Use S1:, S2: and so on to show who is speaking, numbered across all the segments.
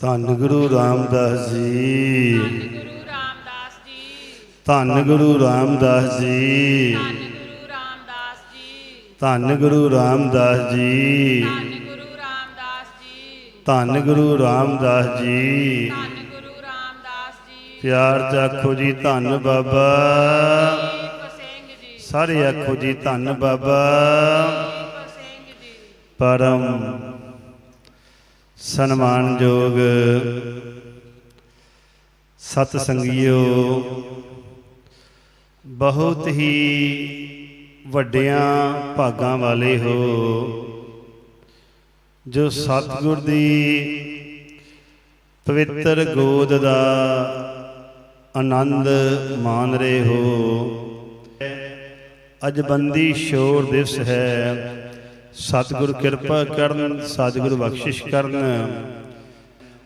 S1: ਧੰਨ ਗੁਰੂ ਰਾਮਦਾਸ ਜੀ। ਧੰਨ ਗੁਰੂ ਰਾਮਦਾਸ ਜੀ।
S2: ਧੰਨ ਗੁਰੂ ਰਾਮਦਾਸ ਜੀ।
S1: ਧੰਨ ਗੁਰੂ ਰਾਮਦਾਸ ਜੀ। ਪਿਆਰ ਚ ਆਖੋ ਜੀ ਧੰਨ ਬਾਬਾ। ਸਾਰੇ ਆਖੋ ਜੀ ਧੰਨ ਬਾਬਾ। ਪਰਮ ਸਨਮਾਨਯੋਗ ਸਤ ਸੰਗਿਓ, ਬਹੁਤ ਹੀ ਵੱਡਿਆਂ ਭਾਗਾਂ ਵਾਲੇ ਹੋ, ਜੋ ਸਤਿਗੁਰ ਦੀ ਪਵਿੱਤਰ ਗੋਦ ਦਾ ਆਨੰਦ ਮਾਣ ਰਹੇ ਹੋ। ਅੱਜ ਬੰਦੀ ਸ਼ੋਰ ਦਿਵਸ ਹੈ। ਸਤਿਗੁਰ ਕਿਰਪਾ ਕਰਨ, ਸਤਿਗੁਰ ਬਖਸ਼ਿਸ਼ ਕਰਨ।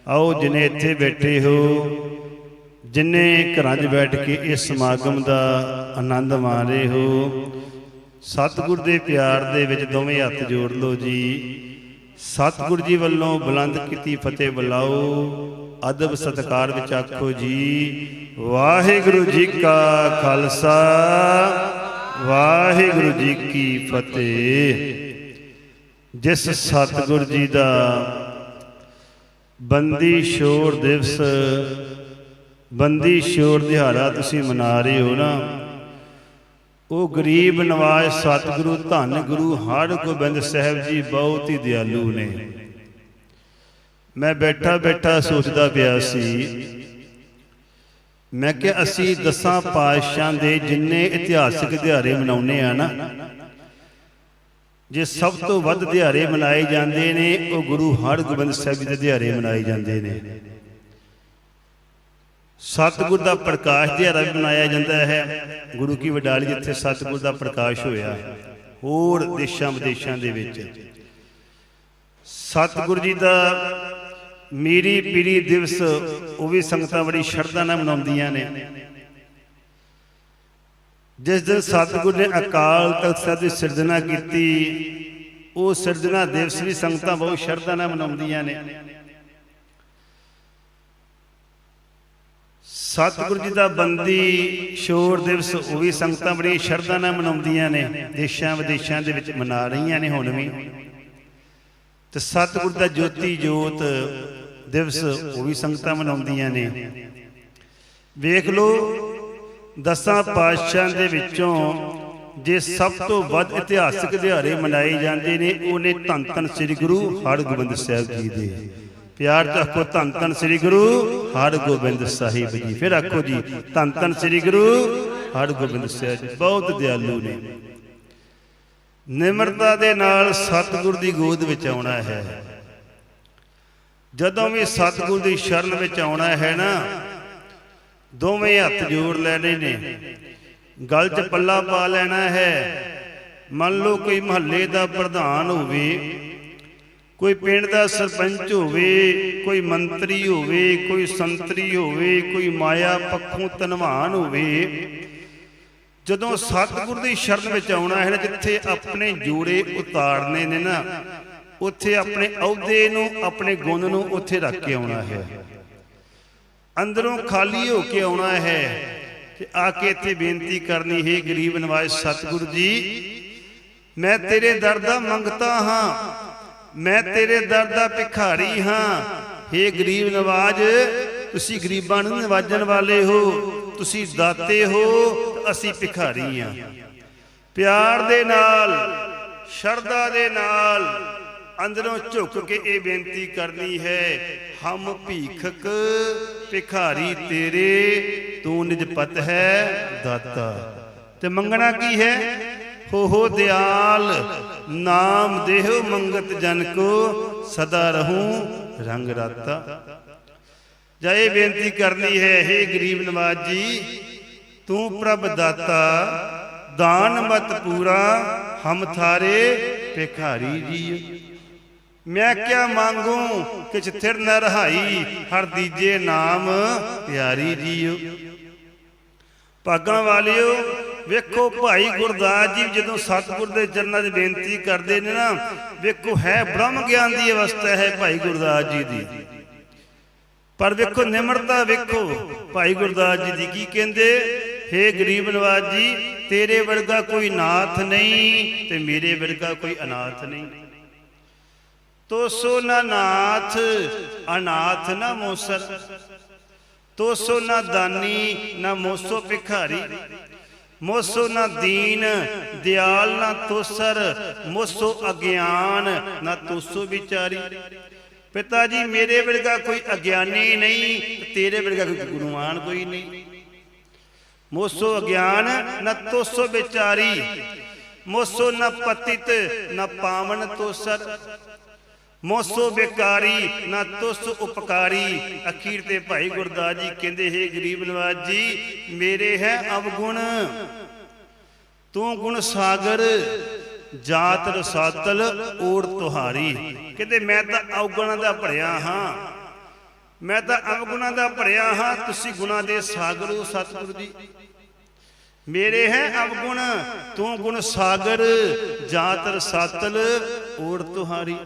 S1: ਆਓ ਜਿਨੇ ਇੱਥੇ ਬੈਠੇ ਹੋ, ਜਿਨੇ ਘਰਾਂ 'ਚ ਬੈਠ ਕੇ ਇਸ ਸਮਾਗਮ ਦਾ ਆਨੰਦ ਮਾਣ ਰਹੇ ਹੋ, ਸਤਿਗੁਰ ਦੇ ਪਿਆਰ ਦੇ ਵਿੱਚ ਦੋਵੇਂ ਹੱਥ ਜੋੜ ਲਓ ਜੀ। ਸਤਿਗੁਰ ਜੀ ਵੱਲੋਂ ਬੁਲੰਦ ਕੀਤੀ ਫਤਿਹ ਬੁਲਾਓ, ਅਦਬ ਸਤਕਾਰ ਵਿੱਚ ਆਖੋ ਜੀ। ਵਾਹਿਗੁਰੂ ਜੀ ਕਾ ਖਾਲਸਾ, ਵਾਹਿਗੁਰੂ ਜੀ ਕੀ ਫਤਿਹ। ਜਿਸ ਸਤਿਗੁਰ ਜੀ ਦਾ ਬੰਦੀ ਸ਼ੋਰ ਦਿਵਸ, ਬੰਦੀ ਸ਼ੋਰ ਦਿਹਾੜਾ ਤੁਸੀਂ ਮਨਾ ਰਹੇ ਹੋ ਨਾ, ਉਹ ਗਰੀਬ ਨਵਾਜ਼ ਸਤਿਗੁਰੂ, ਧੰਨ ਗੁਰੂ ਹਰਗੋਬਿੰਦ ਸਾਹਿਬ ਜੀ ਬਹੁਤ ਹੀ ਦਿਆਲੂ ਨੇ। ਮੈਂ ਬੈਠਾ ਬੈਠਾ ਸੋਚਦਾ ਪਿਆ ਸੀ, ਮੈਂ ਕਿ ਅਸੀਂ ਦਸਾਂ ਪਾਤਸ਼ਾਹਾਂ ਦੇ ਜਿੰਨੇ ਇਤਿਹਾਸਕ ਦਿਹਾੜੇ ਮਨਾਉਨੇ ਆ ਨਾ ਜੇ ਸਭ ਤੋਂ ਵੱਧ ਦਿਹਾੜੇ ਮਨਾਏ ਜਾਂਦੇ ਨੇ, ਉਹ ਗੁਰੂ ਹਰਗੋਬਿੰਦ ਸਾਹਿਬ ਜੀ ਦੇ ਦਿਹਾੜੇ ਮਨਾਏ ਜਾਂਦੇ ਨੇ। ਸਤਿਗੁਰ ਦਾ ਪ੍ਰਕਾਸ਼ ਦਿਹਾੜਾ ਵੀ ਮਨਾਇਆ ਜਾਂਦਾ ਹੈ। ਗੁਰੂ ਕੀ ਵਡਾਲੀ ਜਿੱਥੇ ਸਤਿਗੁਰ ਦਾ ਪ੍ਰਕਾਸ਼ ਹੋਇਆ, ਹੋਰ ਦੇਸ਼ਾਂ ਵਿਦੇਸ਼ਾਂ ਦੇ ਵਿੱਚ। ਸਤਿਗੁਰ ਜੀ ਦਾ ਮੀਰੀ ਪੀਰੀ ਦਿਵਸ, ਉਹ ਵੀ ਸੰਗਤਾਂ ਬੜੀ ਸ਼ਰਧਾ ਨਾਲ ਮਨਾਉਂਦੀਆਂ ਨੇ। ਜਿਸ ਦਿਨ ਸਤਿਗੁਰ ਨੇ ਅਕਾਲ ਤਖਤ ਸਾਹਿਬ ਦੀ ਸਿਰਜਣਾ ਕੀਤੀ, ਉਹ ਸਿਰਜਣਾ ਦਿਵਸ ਵੀ ਸੰਗਤਾਂ ਬਹੁਤ ਸ਼ਰਧਾ ਨਾਲ ਮਨਾਉਂਦੀਆਂ ਨੇ। ਸਤਿਗੁਰੂ ਜੀ ਦਾ ਬੰਦੀ ਸ਼ੋਰ ਦਿਵਸ, ਉਹ ਵੀ ਸੰਗਤਾਂ ਬੜੀ ਸ਼ਰਧਾ ਨਾਲ ਮਨਾਉਂਦੀਆਂ ਨੇ, ਦੇਸ਼ਾਂ ਵਿਦੇਸ਼ਾਂ ਦੇ ਵਿੱਚ ਮਨਾ ਰਹੀਆਂ ਨੇ ਹੁਣ ਵੀ। ਤੇ ਸਤਿਗੁਰ ਦਾ ਜੋਤੀ ਜੋਤ ਦਿਵਸ, ਉਹ ਵੀ ਸੰਗਤਾਂ ਮਨਾਉਂਦੀਆਂ ਨੇ। ਵੇਖ ਲਓ ਦਸਾਂ ਪਾਤਸ਼ਾਹਾਂ ਦੇ ਵਿੱਚੋਂ ਜੇ ਸਭ ਤੋਂ ਵੱਧ ਇਤਿਹਾਸਕ ਦਿਹਾੜੇ ਮਨਾਏ ਜਾਂਦੇ ਨੇ ਉਹਨੇ ਧੰਨ ਧੰਨ ਸ੍ਰੀ ਗੁਰੂ ਹਰਗੋਬਿੰਦ ਸਾਹਿਬ ਜੀ ਦੇ। ਪਿਆਰ ਚ ਆਖੋ ਧੰਨ ਧੰਨ ਸ੍ਰੀ ਗੁਰੂ ਹਰਗੋਬਿੰਦ ਸਾਹਿਬ ਜੀ। ਫਿਰ ਆਖੋ ਜੀ ਧੰਨ ਧੰਨ ਸ੍ਰੀ ਗੁਰੂ ਹਰਗੋਬਿੰਦ ਸਾਹਿਬ ਜੀ। ਬਹੁਤ ਦਿਆਲੂ ਨੇ। ਨਿਮਰਤਾ ਦੇ ਨਾਲ ਸਤਿਗੁਰ ਦੀ ਗੋਦ ਵਿੱਚ ਆਉਣਾ ਹੈ। ਜਦੋਂ ਵੀ ਸਤਿਗੁਰ ਦੀ ਸ਼ਰਨ ਵਿੱਚ ਆਉਣਾ ਹੈ ਨਾ ਦੋਵੇਂ ਹੱਥ ਜੋੜ ਲੈਣੇ ਨੇ। ਗਲ 'ਚ ਪੱਲਾ ਪਾ ਲੈਣਾ ਹੈ। ਮੰਨ ਲਓ ਕੋਈ ਮਹੱਲੇ ਦਾ ਪ੍ਰਧਾਨ ਹੋਵੇ ਕੋਈ ਪਿੰਡ ਦਾ ਸਰਪੰਚ ਹੋਵੇ ਕੋਈ ਮੰਤਰੀ ਹੋਵੇ ਕੋਈ ਸੰਤਰੀ ਹੋਵੇ ਕੋਈ ਮਾਇਆ ਪੱਖੋਂ ਧਨਵਾਨ ਹੋਵੇ। ਜਦੋਂ ਸਤਿਗੁਰ ਦੀ ਸ਼ਰਨ ਵਿੱਚ ਆਉਣਾ ਹੈ ਨਾ ਜਿੱਥੇ ਆਪਣੇ ਜੋੜੇ ਉਤਾਰਨੇ ਨੇ ਨਾ ਉੱਥੇ ਆਪਣੇ ਅਹੁਦੇ ਨੂੰ ਆਪਣੇ ਗੁਣ ਨੂੰ ਉੱਥੇ ਰੱਖ ਕੇ ਆਉਣਾ ਹੈ। ਅੰਦਰੋਂ ਖਾਲੀ ਹੋ ਕੇ ਆਉਣਾ ਹੈ ਤੇ ਆ ਕੇ ਇੱਥੇ ਬੇਨਤੀ ਕਰਨੀ, ਹੈ ਗਰੀਬ ਨਵਾਜ਼ ਸਤਿਗੁਰੂ ਜੀ, ਮੈਂ ਤੇਰੇ ਦਰ ਦਾ ਮੰਗਤਾ ਹਾਂ, ਮੈਂ ਤੇਰੇ ਦਰ ਦਾ ਭਿਖਾਰੀ ਹਾਂ। हे ਗਰੀਬ ਨਵਾਜ਼, ਤੁਸੀਂ ਗਰੀਬਾਂ ਨੂੰ ਨਵਾਜਣ ਵਾਲੇ ਹੋ, ਤੁਸੀਂ ਦਾਤੇ ਹੋ, ਅਸੀਂ ਭਿਖਾਰੀ ਹਾਂ। ਪਿਆਰ ਦੇ ਨਾਲ, ਸ਼ਰਧਾ ਦੇ ਨਾਲ ਅੰਦਰੋਂ ਝੁਕ ਕੇ ਇਹ ਬੇਨਤੀ ਕਰਨੀ ਹੈ, ਹਮ ਭੀਖਕ ਭਿਖਾਰੀ ਤੇਰੇ, ਤੂੰ ਨਿਜਪਤ ਹੈ ਦਾਤਾ। ਤੇ ਮੰਗਣਾ ਕੀ ਹੈ? ਹੋ ਹੋ ਦਿਆਲ, ਨਾਮ ਦੇਹੁ ਮੰਗਤ ਜਨ ਕੋ, ਸਦਾ ਰਹੂੰ ਰੰਗ ਰਾਤਾ। ਜਾਂ ਬੇਨਤੀ ਕਰਨੀ ਹੈ हे ਗਰੀਬ ਨਵਾਜ ਜੀ, ਤੂੰ ਪ੍ਰਭ ਦਾਤਾ, ਦਾਨ ਮਤ ਪੂਰਾ, ਹਮ ਥਾਰੇ ਭਿਖਾਰੀ ਜੀ ਮੈਂ ਕਿਆ ਮੰਗੂ, ਕਿਛ ਥਿਰ ਨ ਰਹਾਈ, ਹਰ ਦੀਜੇ ਨਾਮ ਪਿਆਰੀ ਜੀਓ। ਭਾਗਾਂ ਵਾਲਿਓ, ਵੇਖੋ ਭਾਈ ਗੁਰਦਾਸ ਜੀ, ਜਦੋਂ ਸਤਿਗੁਰ ਦੇ ਚਰਨਾਂ 'ਚ ਬੇਨਤੀ ਕਰਦੇ ਨੇ ਨਾ, ਵੇਖੋ ਹੈ ਬ੍ਰਹਮ ਗਿਆਨ ਦੀ ਅਵਸਥਾ ਹੈ ਭਾਈ ਗੁਰਦਾਸ ਜੀ ਦੀ। ਪਰ ਵੇਖੋ ਨਿਮਰਤਾ ਵੇਖੋ, ਭਾਈ ਗੁਰਦਾਸ ਜੀ ਦੀ ਕੀ ਕਹਿੰਦੇ, ਹੇ ਗਰੀਬ ਨਵਾਜ ਜੀ, ਤੇਰੇ ਵਰਗਾ ਕੋਈ ਨਾਥ ਨਹੀਂ ਤੇ ਮੇਰੇ ਵਰਗਾ ਕੋਈ ਅਨਾਥ ਨਹੀਂ। ਤੋਸੋ ਨਾ ਨਾਥ, ਅਨਾਥ ਨਾ ਮੋਸਰ। ਤੋਸੋ ਨਾ ਦਾਨੀ ਨਾ ਮੋਸੋ ਭਿਖਾਰੀ। ਮੋਸੋ ਨਾ ਦੀਨ, ਦਿਆਲ ਨਾ ਤੋਸਰ। ਮੋਸੋ ਅਗਿਆਨ ਨਾ ਤੋਸੋ ਵਿਚਾਰੀ। ਪਿਤਾ ਜੀ, ਮੇਰੇ ਵਰਗਾ ਕੋਈ ਅਗਿਆਨੀ ਨਹੀਂ, ਤੇਰੇ ਵਰਗਾ ਕੋਈ ਗੁਰੂਮਾਨ ਕੋਈ ਨਹੀਂ। ਮੋਸੋ ਅਗਿਆਨ ਨਾ ਤੋਸੋ ਵਿਚਾਰੀ। ਮੋਸੋ ਨਾ ਪਤਿਤ, ਨਾ ਪਾਵਨ ਤੋਸਰ। ਮੋਸੋ ਬੇਕਾਰੀ, ਨਾ ਤੁਸ ਉਪਕਾਰੀ। ਅਖੀਰ ਤੇ ਭਾਈ ਗੁਰਦਾਸ ਜੀ ਕਹਿੰਦੇ, ਹੈ ਗਰੀਬ ਨਵਾਜ ਜੀ, ਮੇਰੇ ਹੈ ਅਵਗੁਣ। ਤੂੰ ਗੁਣ ਸਾਗਰ, ਜਾਤ ਰਸਾਤਲ, ਓੜ ਤੁਹਾਰੀ। ਕਹਿੰਦੇ, ਮੈਂ ਤਾਂ ਅਵਗੁਣਾਂ ਦਾ ਭਰਿਆ ਹਾਂ। ਮੈਂ ਤਾਂ ਅਵਗੁਣਾਂ ਦਾ ਭਰਿਆ ਹਾਂ, ਤੁਸੀਂ ਗੁਣਾ ਦੇ ਸਾਗਰ ਹੋ ਸਤਿਗੁਰੂ ਜੀ। ਮੇਰੇ ਹੈ ਅਵਗੁਣ, ਤੂੰ ਗੁਣ ਸਾਗਰ, ਜਾਤ ਰਸਾਤਲ, ਓੜ ਤੁਹਾਰੀ।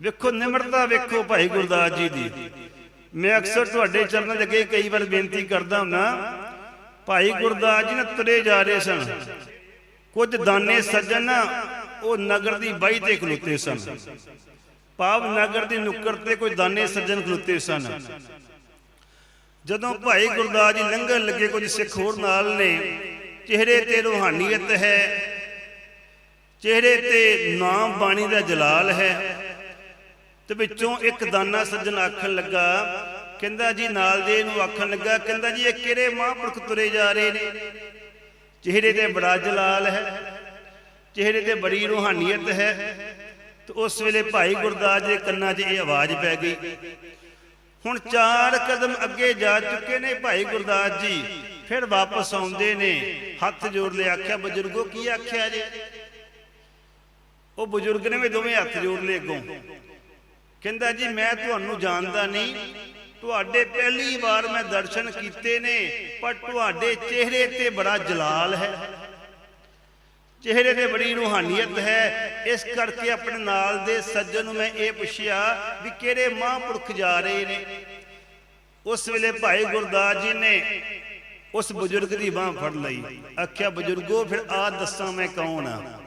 S1: ਵੇਖੋ, ਨਿਮਰਤਾ ਵੇਖੋ ਭਾਈ ਗੁਰਦਾਸ ਜੀ ਦੀ। ਮੈਂ ਅਕਸਰ ਤੁਹਾਡੇ ਚਰਨਾਂ ਦੇ ਅੱਗੇ ਕਈ ਵਾਰ ਬੇਨਤੀ ਕਰਦਾ ਹੁੰਨਾ ਭਾਈ ਗੁਰਦਾਸ ਜੀ ਨੇ ਤੁਰੇ ਜਾ ਰਹੇ ਸਨ। ਕੁਝ ਦਾਨੇ ਸੱਜਣ ਉਹ ਨਗਰ ਦੀ ਬਾਈ ਤੇ ਖਲੋਤੇ ਸਨ। ਪਾਵ ਨਗਰ ਦੀ ਨੁੱਕਰ ਤੇ ਕੋਈ ਦਾਨੇ ਸੱਜਣ ਖਲੋਤੇ ਸਨ। ਜਦੋਂ ਭਾਈ ਗੁਰਦਾਸ ਜੀ ਲੰਘਣ ਲੱਗੇ, ਕੁਝ ਸਿੱਖ ਹੋਰ ਨਾਲ ਨੇ, ਚਿਹਰੇ ਤੇ ਰੂਹਾਨੀਅਤ ਹੈ, ਚਿਹਰੇ ਤੇ ਨਾਮ ਬਾਣੀ ਦਾ ਜਲਾਲ ਹੈ। ਤੇ ਵਿੱਚੋਂ ਇੱਕ ਦਾਨਾ ਸੱਜਣ ਆਖਣ ਲੱਗਾ, ਕਹਿੰਦਾ ਜੀ ਨਾਲ ਦੇ ਨੂੰ ਆਖਣ ਲੱਗਾ, ਕਹਿੰਦਾ ਜੀ ਇਹ ਕਿਹੜੇ ਮਹਾਂਪੁਰਖ ਤੁਰੇ ਜਾ ਰਹੇ ਨੇ? ਚਿਹਰੇ ਤੇ ਬੜਾ ਜਲਾਲ ਹੈ, ਚਿਹਰੇ ਤੇ ਬੜੀ ਰੂਹਾਨੀਅਤ ਹੈ, ਤੇ ਉਸ ਵੇਲੇ ਭਾਈ ਗੁਰਦਾਸ ਦੇ ਕੰਨਾਂ 'ਚ ਇਹ ਆਵਾਜ਼ ਪੈ ਗਈ, ਹੁਣ ਚਾਰ ਕਦਮ ਅੱਗੇ ਜਾ ਚੁੱਕੇ ਨੇ ਭਾਈ ਗੁਰਦਾਸ ਜੀ, ਫਿਰ ਵਾਪਸ ਆਉਂਦੇ ਨੇ। ਹੱਥ ਜੋੜ ਲਿਆ ਆਖਿਆ, ਬਜ਼ੁਰਗੋ, ਕੀ ਆਖਿਆ ਜੀ? ਉਹ ਬਜ਼ੁਰਗ ਨੇ ਵੀ ਦੋਵੇਂ ਹੱਥ ਜੋੜ ਲਏ ਅੱਗੋਂ। ਕਹਿੰਦਾ ਜੀ ਮੈਂ ਤੁਹਾਨੂੰ ਜਾਣਦਾ ਨਹੀਂ। ਤੁਹਾਡੇ ਪਹਿਲੀ ਵਾਰ ਮੈਂ ਦਰਸ਼ਨ ਕੀਤੇ ਨੇ ਪਰ ਤੁਹਾਡੇ ਚਿਹਰੇ ਤੇ ਬੜਾ ਜਲਾਲ ਹੈ। ਚਿਹਰੇ ਤੇ ਬੜੀ ਰੂਹਾਨੀਅਤ ਹੈ। ਇਸ ਕਰਕੇ ਆਪਣੇ ਨਾਲ ਦੇ ਸੱਜਣ ਨੂੰ ਮੈਂ ਇਹ ਪੁੱਛਿਆ ਵੀ ਕਿਹੜੇ ਮਹਾਂਪੁਰਖ ਜਾ ਰਹੇ ਨੇ? ਉਸ ਵੇਲੇ ਭਾਈ ਗੁਰਦਾਸ ਜੀ ਨੇ ਉਸ ਬਜ਼ੁਰਗ ਦੀ ਬਾਹ ਫੜ ਲਈ। ਆਖਿਆ ਬਜ਼ੁਰਗੋ ਫਿਰ ਆ ਦੱਸਾਂ ਮੈਂ ਕੌਣ ਆ?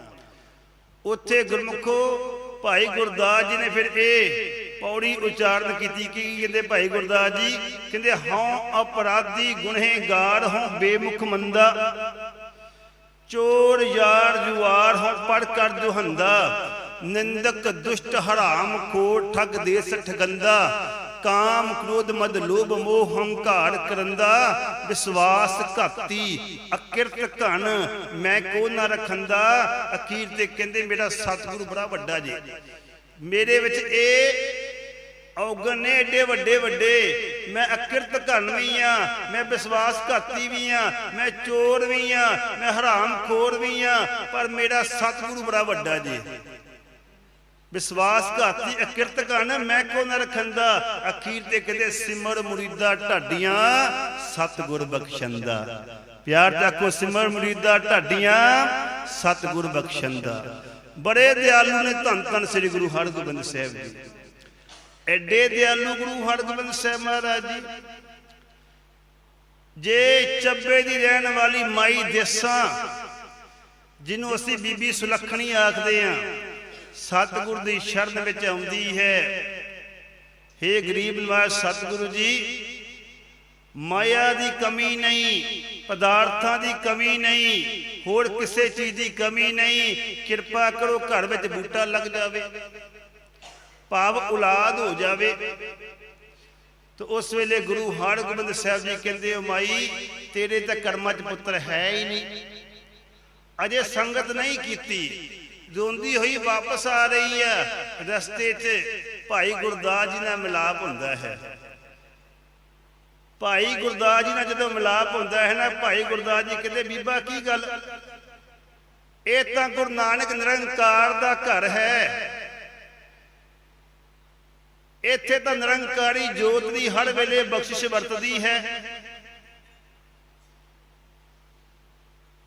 S1: ਉੱਥੇ ਗੁਰਮੁਖੋ ਭਾਈ ਗੁਰਦਾਸ ਜੀ ਨੇ ਫਿਰ ਇਹ ਪੌੜੀ ਉਚਾਰਨ ਕੀਤੀ, ਕੀ ਕਹਿੰਦੇ ਭਾਈ ਗੁਰਦਾਸ ਜੀ? ਕਹਿੰਦੇ, ਹਉ ਅਪਰਾਧੀ ਗੁਨਹਗਾਰ ਹਉ ਬੇਮੁਖ ਮੰਦਾ, ਚੋਰ ਯਾਰ ਜੁਆਰ ਹਉ ਪੜ ਕਰ ਦੁਹੰਦਾ ਨਿੰਦਕ ਦੁਸ਼ਟ ਹਰਾਮ ਖੋਰ ਠਗ ਦੇਸ ਠਗੰਦਾ ਕਾਮ ਕ੍ਰੋਧ ਮਦ ਲੋਭ ਮੋਹ ਹੰਕਾਰ ਕਰੰਦਾ, ਵਿਸ਼ਵਾਸ ਘਾਤੀ, ਅਕਿਰਤ ਘਨ ਮੈਂ ਕੋ ਨਾ ਰਖੰਦਾ। ਅਖੀਰ ਤੇ ਕਹਿੰਦੇ ਮੇਰਾ ਸਤਿਗੁਰੂ ਬੜਾ ਵੱਡਾ ਜੀ। ਮੇਰੇ ਵਿੱਚ ਇਹ ਔਗਣ ਨੇ ਏਡੇ ਵੱਡੇ ਵੱਡੇ, ਮੈਂ ਅਕਿਰਤ ਘਨ ਵੀ ਆ, ਮੈਂ ਵਿਸ਼ਵਾਸ ਘਾਤੀ ਵੀ ਆ, ਮੈਂ ਚੋਰ ਵੀ ਆ, ਮੈਂ ਹਰਾਮ ਖੋਰ ਵੀ ਆ, ਪਰ ਮੇਰਾ ਸਤਿਗੁਰੂ ਬੜਾ ਵੱਡਾ ਜੀ। ਵਿਸ਼ਵਾਸ ਘਾਤੀ ਅਕਿਰਤ ਘਨ ਮੈਂ ਕੋ ਨਾ ਰਖੰਦਾ? ਅਖੀਰ ਤੇ ਕਹਿੰਦੇ ਸਿਮਰ ਮੁਰੀਦਾ ਢਾਡੀਆਂ ਸਤਿਗੁਰ ਬਖਸ਼ੰਦਾ। ਪਿਆਰ ਚਾਕੋ ਸਿਮਰ ਮੁਰੀਦਾ ਢਾਡੀਆਂ ਸਤਿਗੁਰ ਬਖਸ਼ੰਦਾ। ਬੜੇ ਦਿਆਲੂ ਨੇ ਧੰਨ ਧੰਨ ਸ੍ਰੀ ਗੁਰੂ ਹਰਗੋਬਿੰਦ ਸਾਹਿਬ ਜੀ। ਐਡੇ ਦਿਆਲੂ ਗੁਰੂ ਹਰਗੋਬਿੰਦ ਸਾਹਿਬ ਮਹਾਰਾਜ ਜੀ। ਜੇ ਚੱਬੇ ਦੀ ਰਹਿਣ ਵਾਲੀ ਮਾਈ ਦੇਸਾਂ, ਜਿਹਨੂੰ ਅਸੀਂ ਬੀਬੀ ਸੁਲੱਖਣੀ ਆਖਦੇ ਆਂ ਸਤਿਗੁਰ ਦੀ ਸ਼ਰਨ ਵਿੱਚ ਆਉਂਦੀ ਹੈ। हे ਗਰੀਬ ਨਿਵਾਸ ਸਤਿਗੁਰੂ ਜੀ, ਮਾਇਆ ਦੀ ਕਮੀ ਨਹੀਂ, ਪਦਾਰਥਾਂ ਦੀ ਕਮੀ ਨਹੀਂ, ਹੋਰ ਕਿਸੇ ਚੀਜ਼ ਦੀ ਕਮੀ ਨਹੀਂ, ਕਿਰਪਾ ਕਰੋ ਘਰ ਵਿੱਚ ਬੂਟਾ ਲੱਗ ਜਾਵੇ, ਭਾਵ ਔਲਾਦ ਹੋ ਜਾਵੇ। ਤੇ ਉਸ ਵੇਲੇ ਗੁਰੂ ਹਰਗੋਬਿੰਦ ਸਾਹਿਬ ਜੀ ਕਹਿੰਦੇ ਹੋ, ਮਾਈ, ਤੇਰੇ ਤਾਂ ਕਰਮਾਂ 'ਚ ਪੁੱਤਰ ਹੈ ਹੀ ਨਹੀਂ। ਅਜੇ ਸੰਗਤ ਨਹੀਂ ਕੀਤੀ। ਰੋਂਦੀ ਹੋਈ ਵਾਪਸ ਆ ਰਹੀ ਹੈ। ਰਸਤੇ 'ਚ ਭਾਈ ਗੁਰਦਾਸ ਜੀ ਨਾਲ ਮਿਲਾਪ ਹੁੰਦਾ ਹੈ। ਭਾਈ ਗੁਰਦਾਸ ਜੀ ਨਾਲ ਜਦੋਂ ਮਿਲਾਪ ਹੁੰਦਾ ਹੈ ਨਾ, ਭਾਈ ਗੁਰਦਾਸ ਜੀ ਕਹਿੰਦੇ, ਬੀਬਾ, ਕੀ ਗੱਲ? ਇਹ ਤਾਂ ਗੁਰੂ ਨਾਨਕ ਨਿਰੰਕਾਰ ਦਾ ਘਰ ਹੈ। ਇੱਥੇ ਤਾਂ ਨਿਰੰਕਾਰੀ ਜੋਤ ਦੀ ਹਰ ਵੇਲੇ ਬਖਸ਼ਿਸ਼ ਵਰਤਦੀ ਹੈ।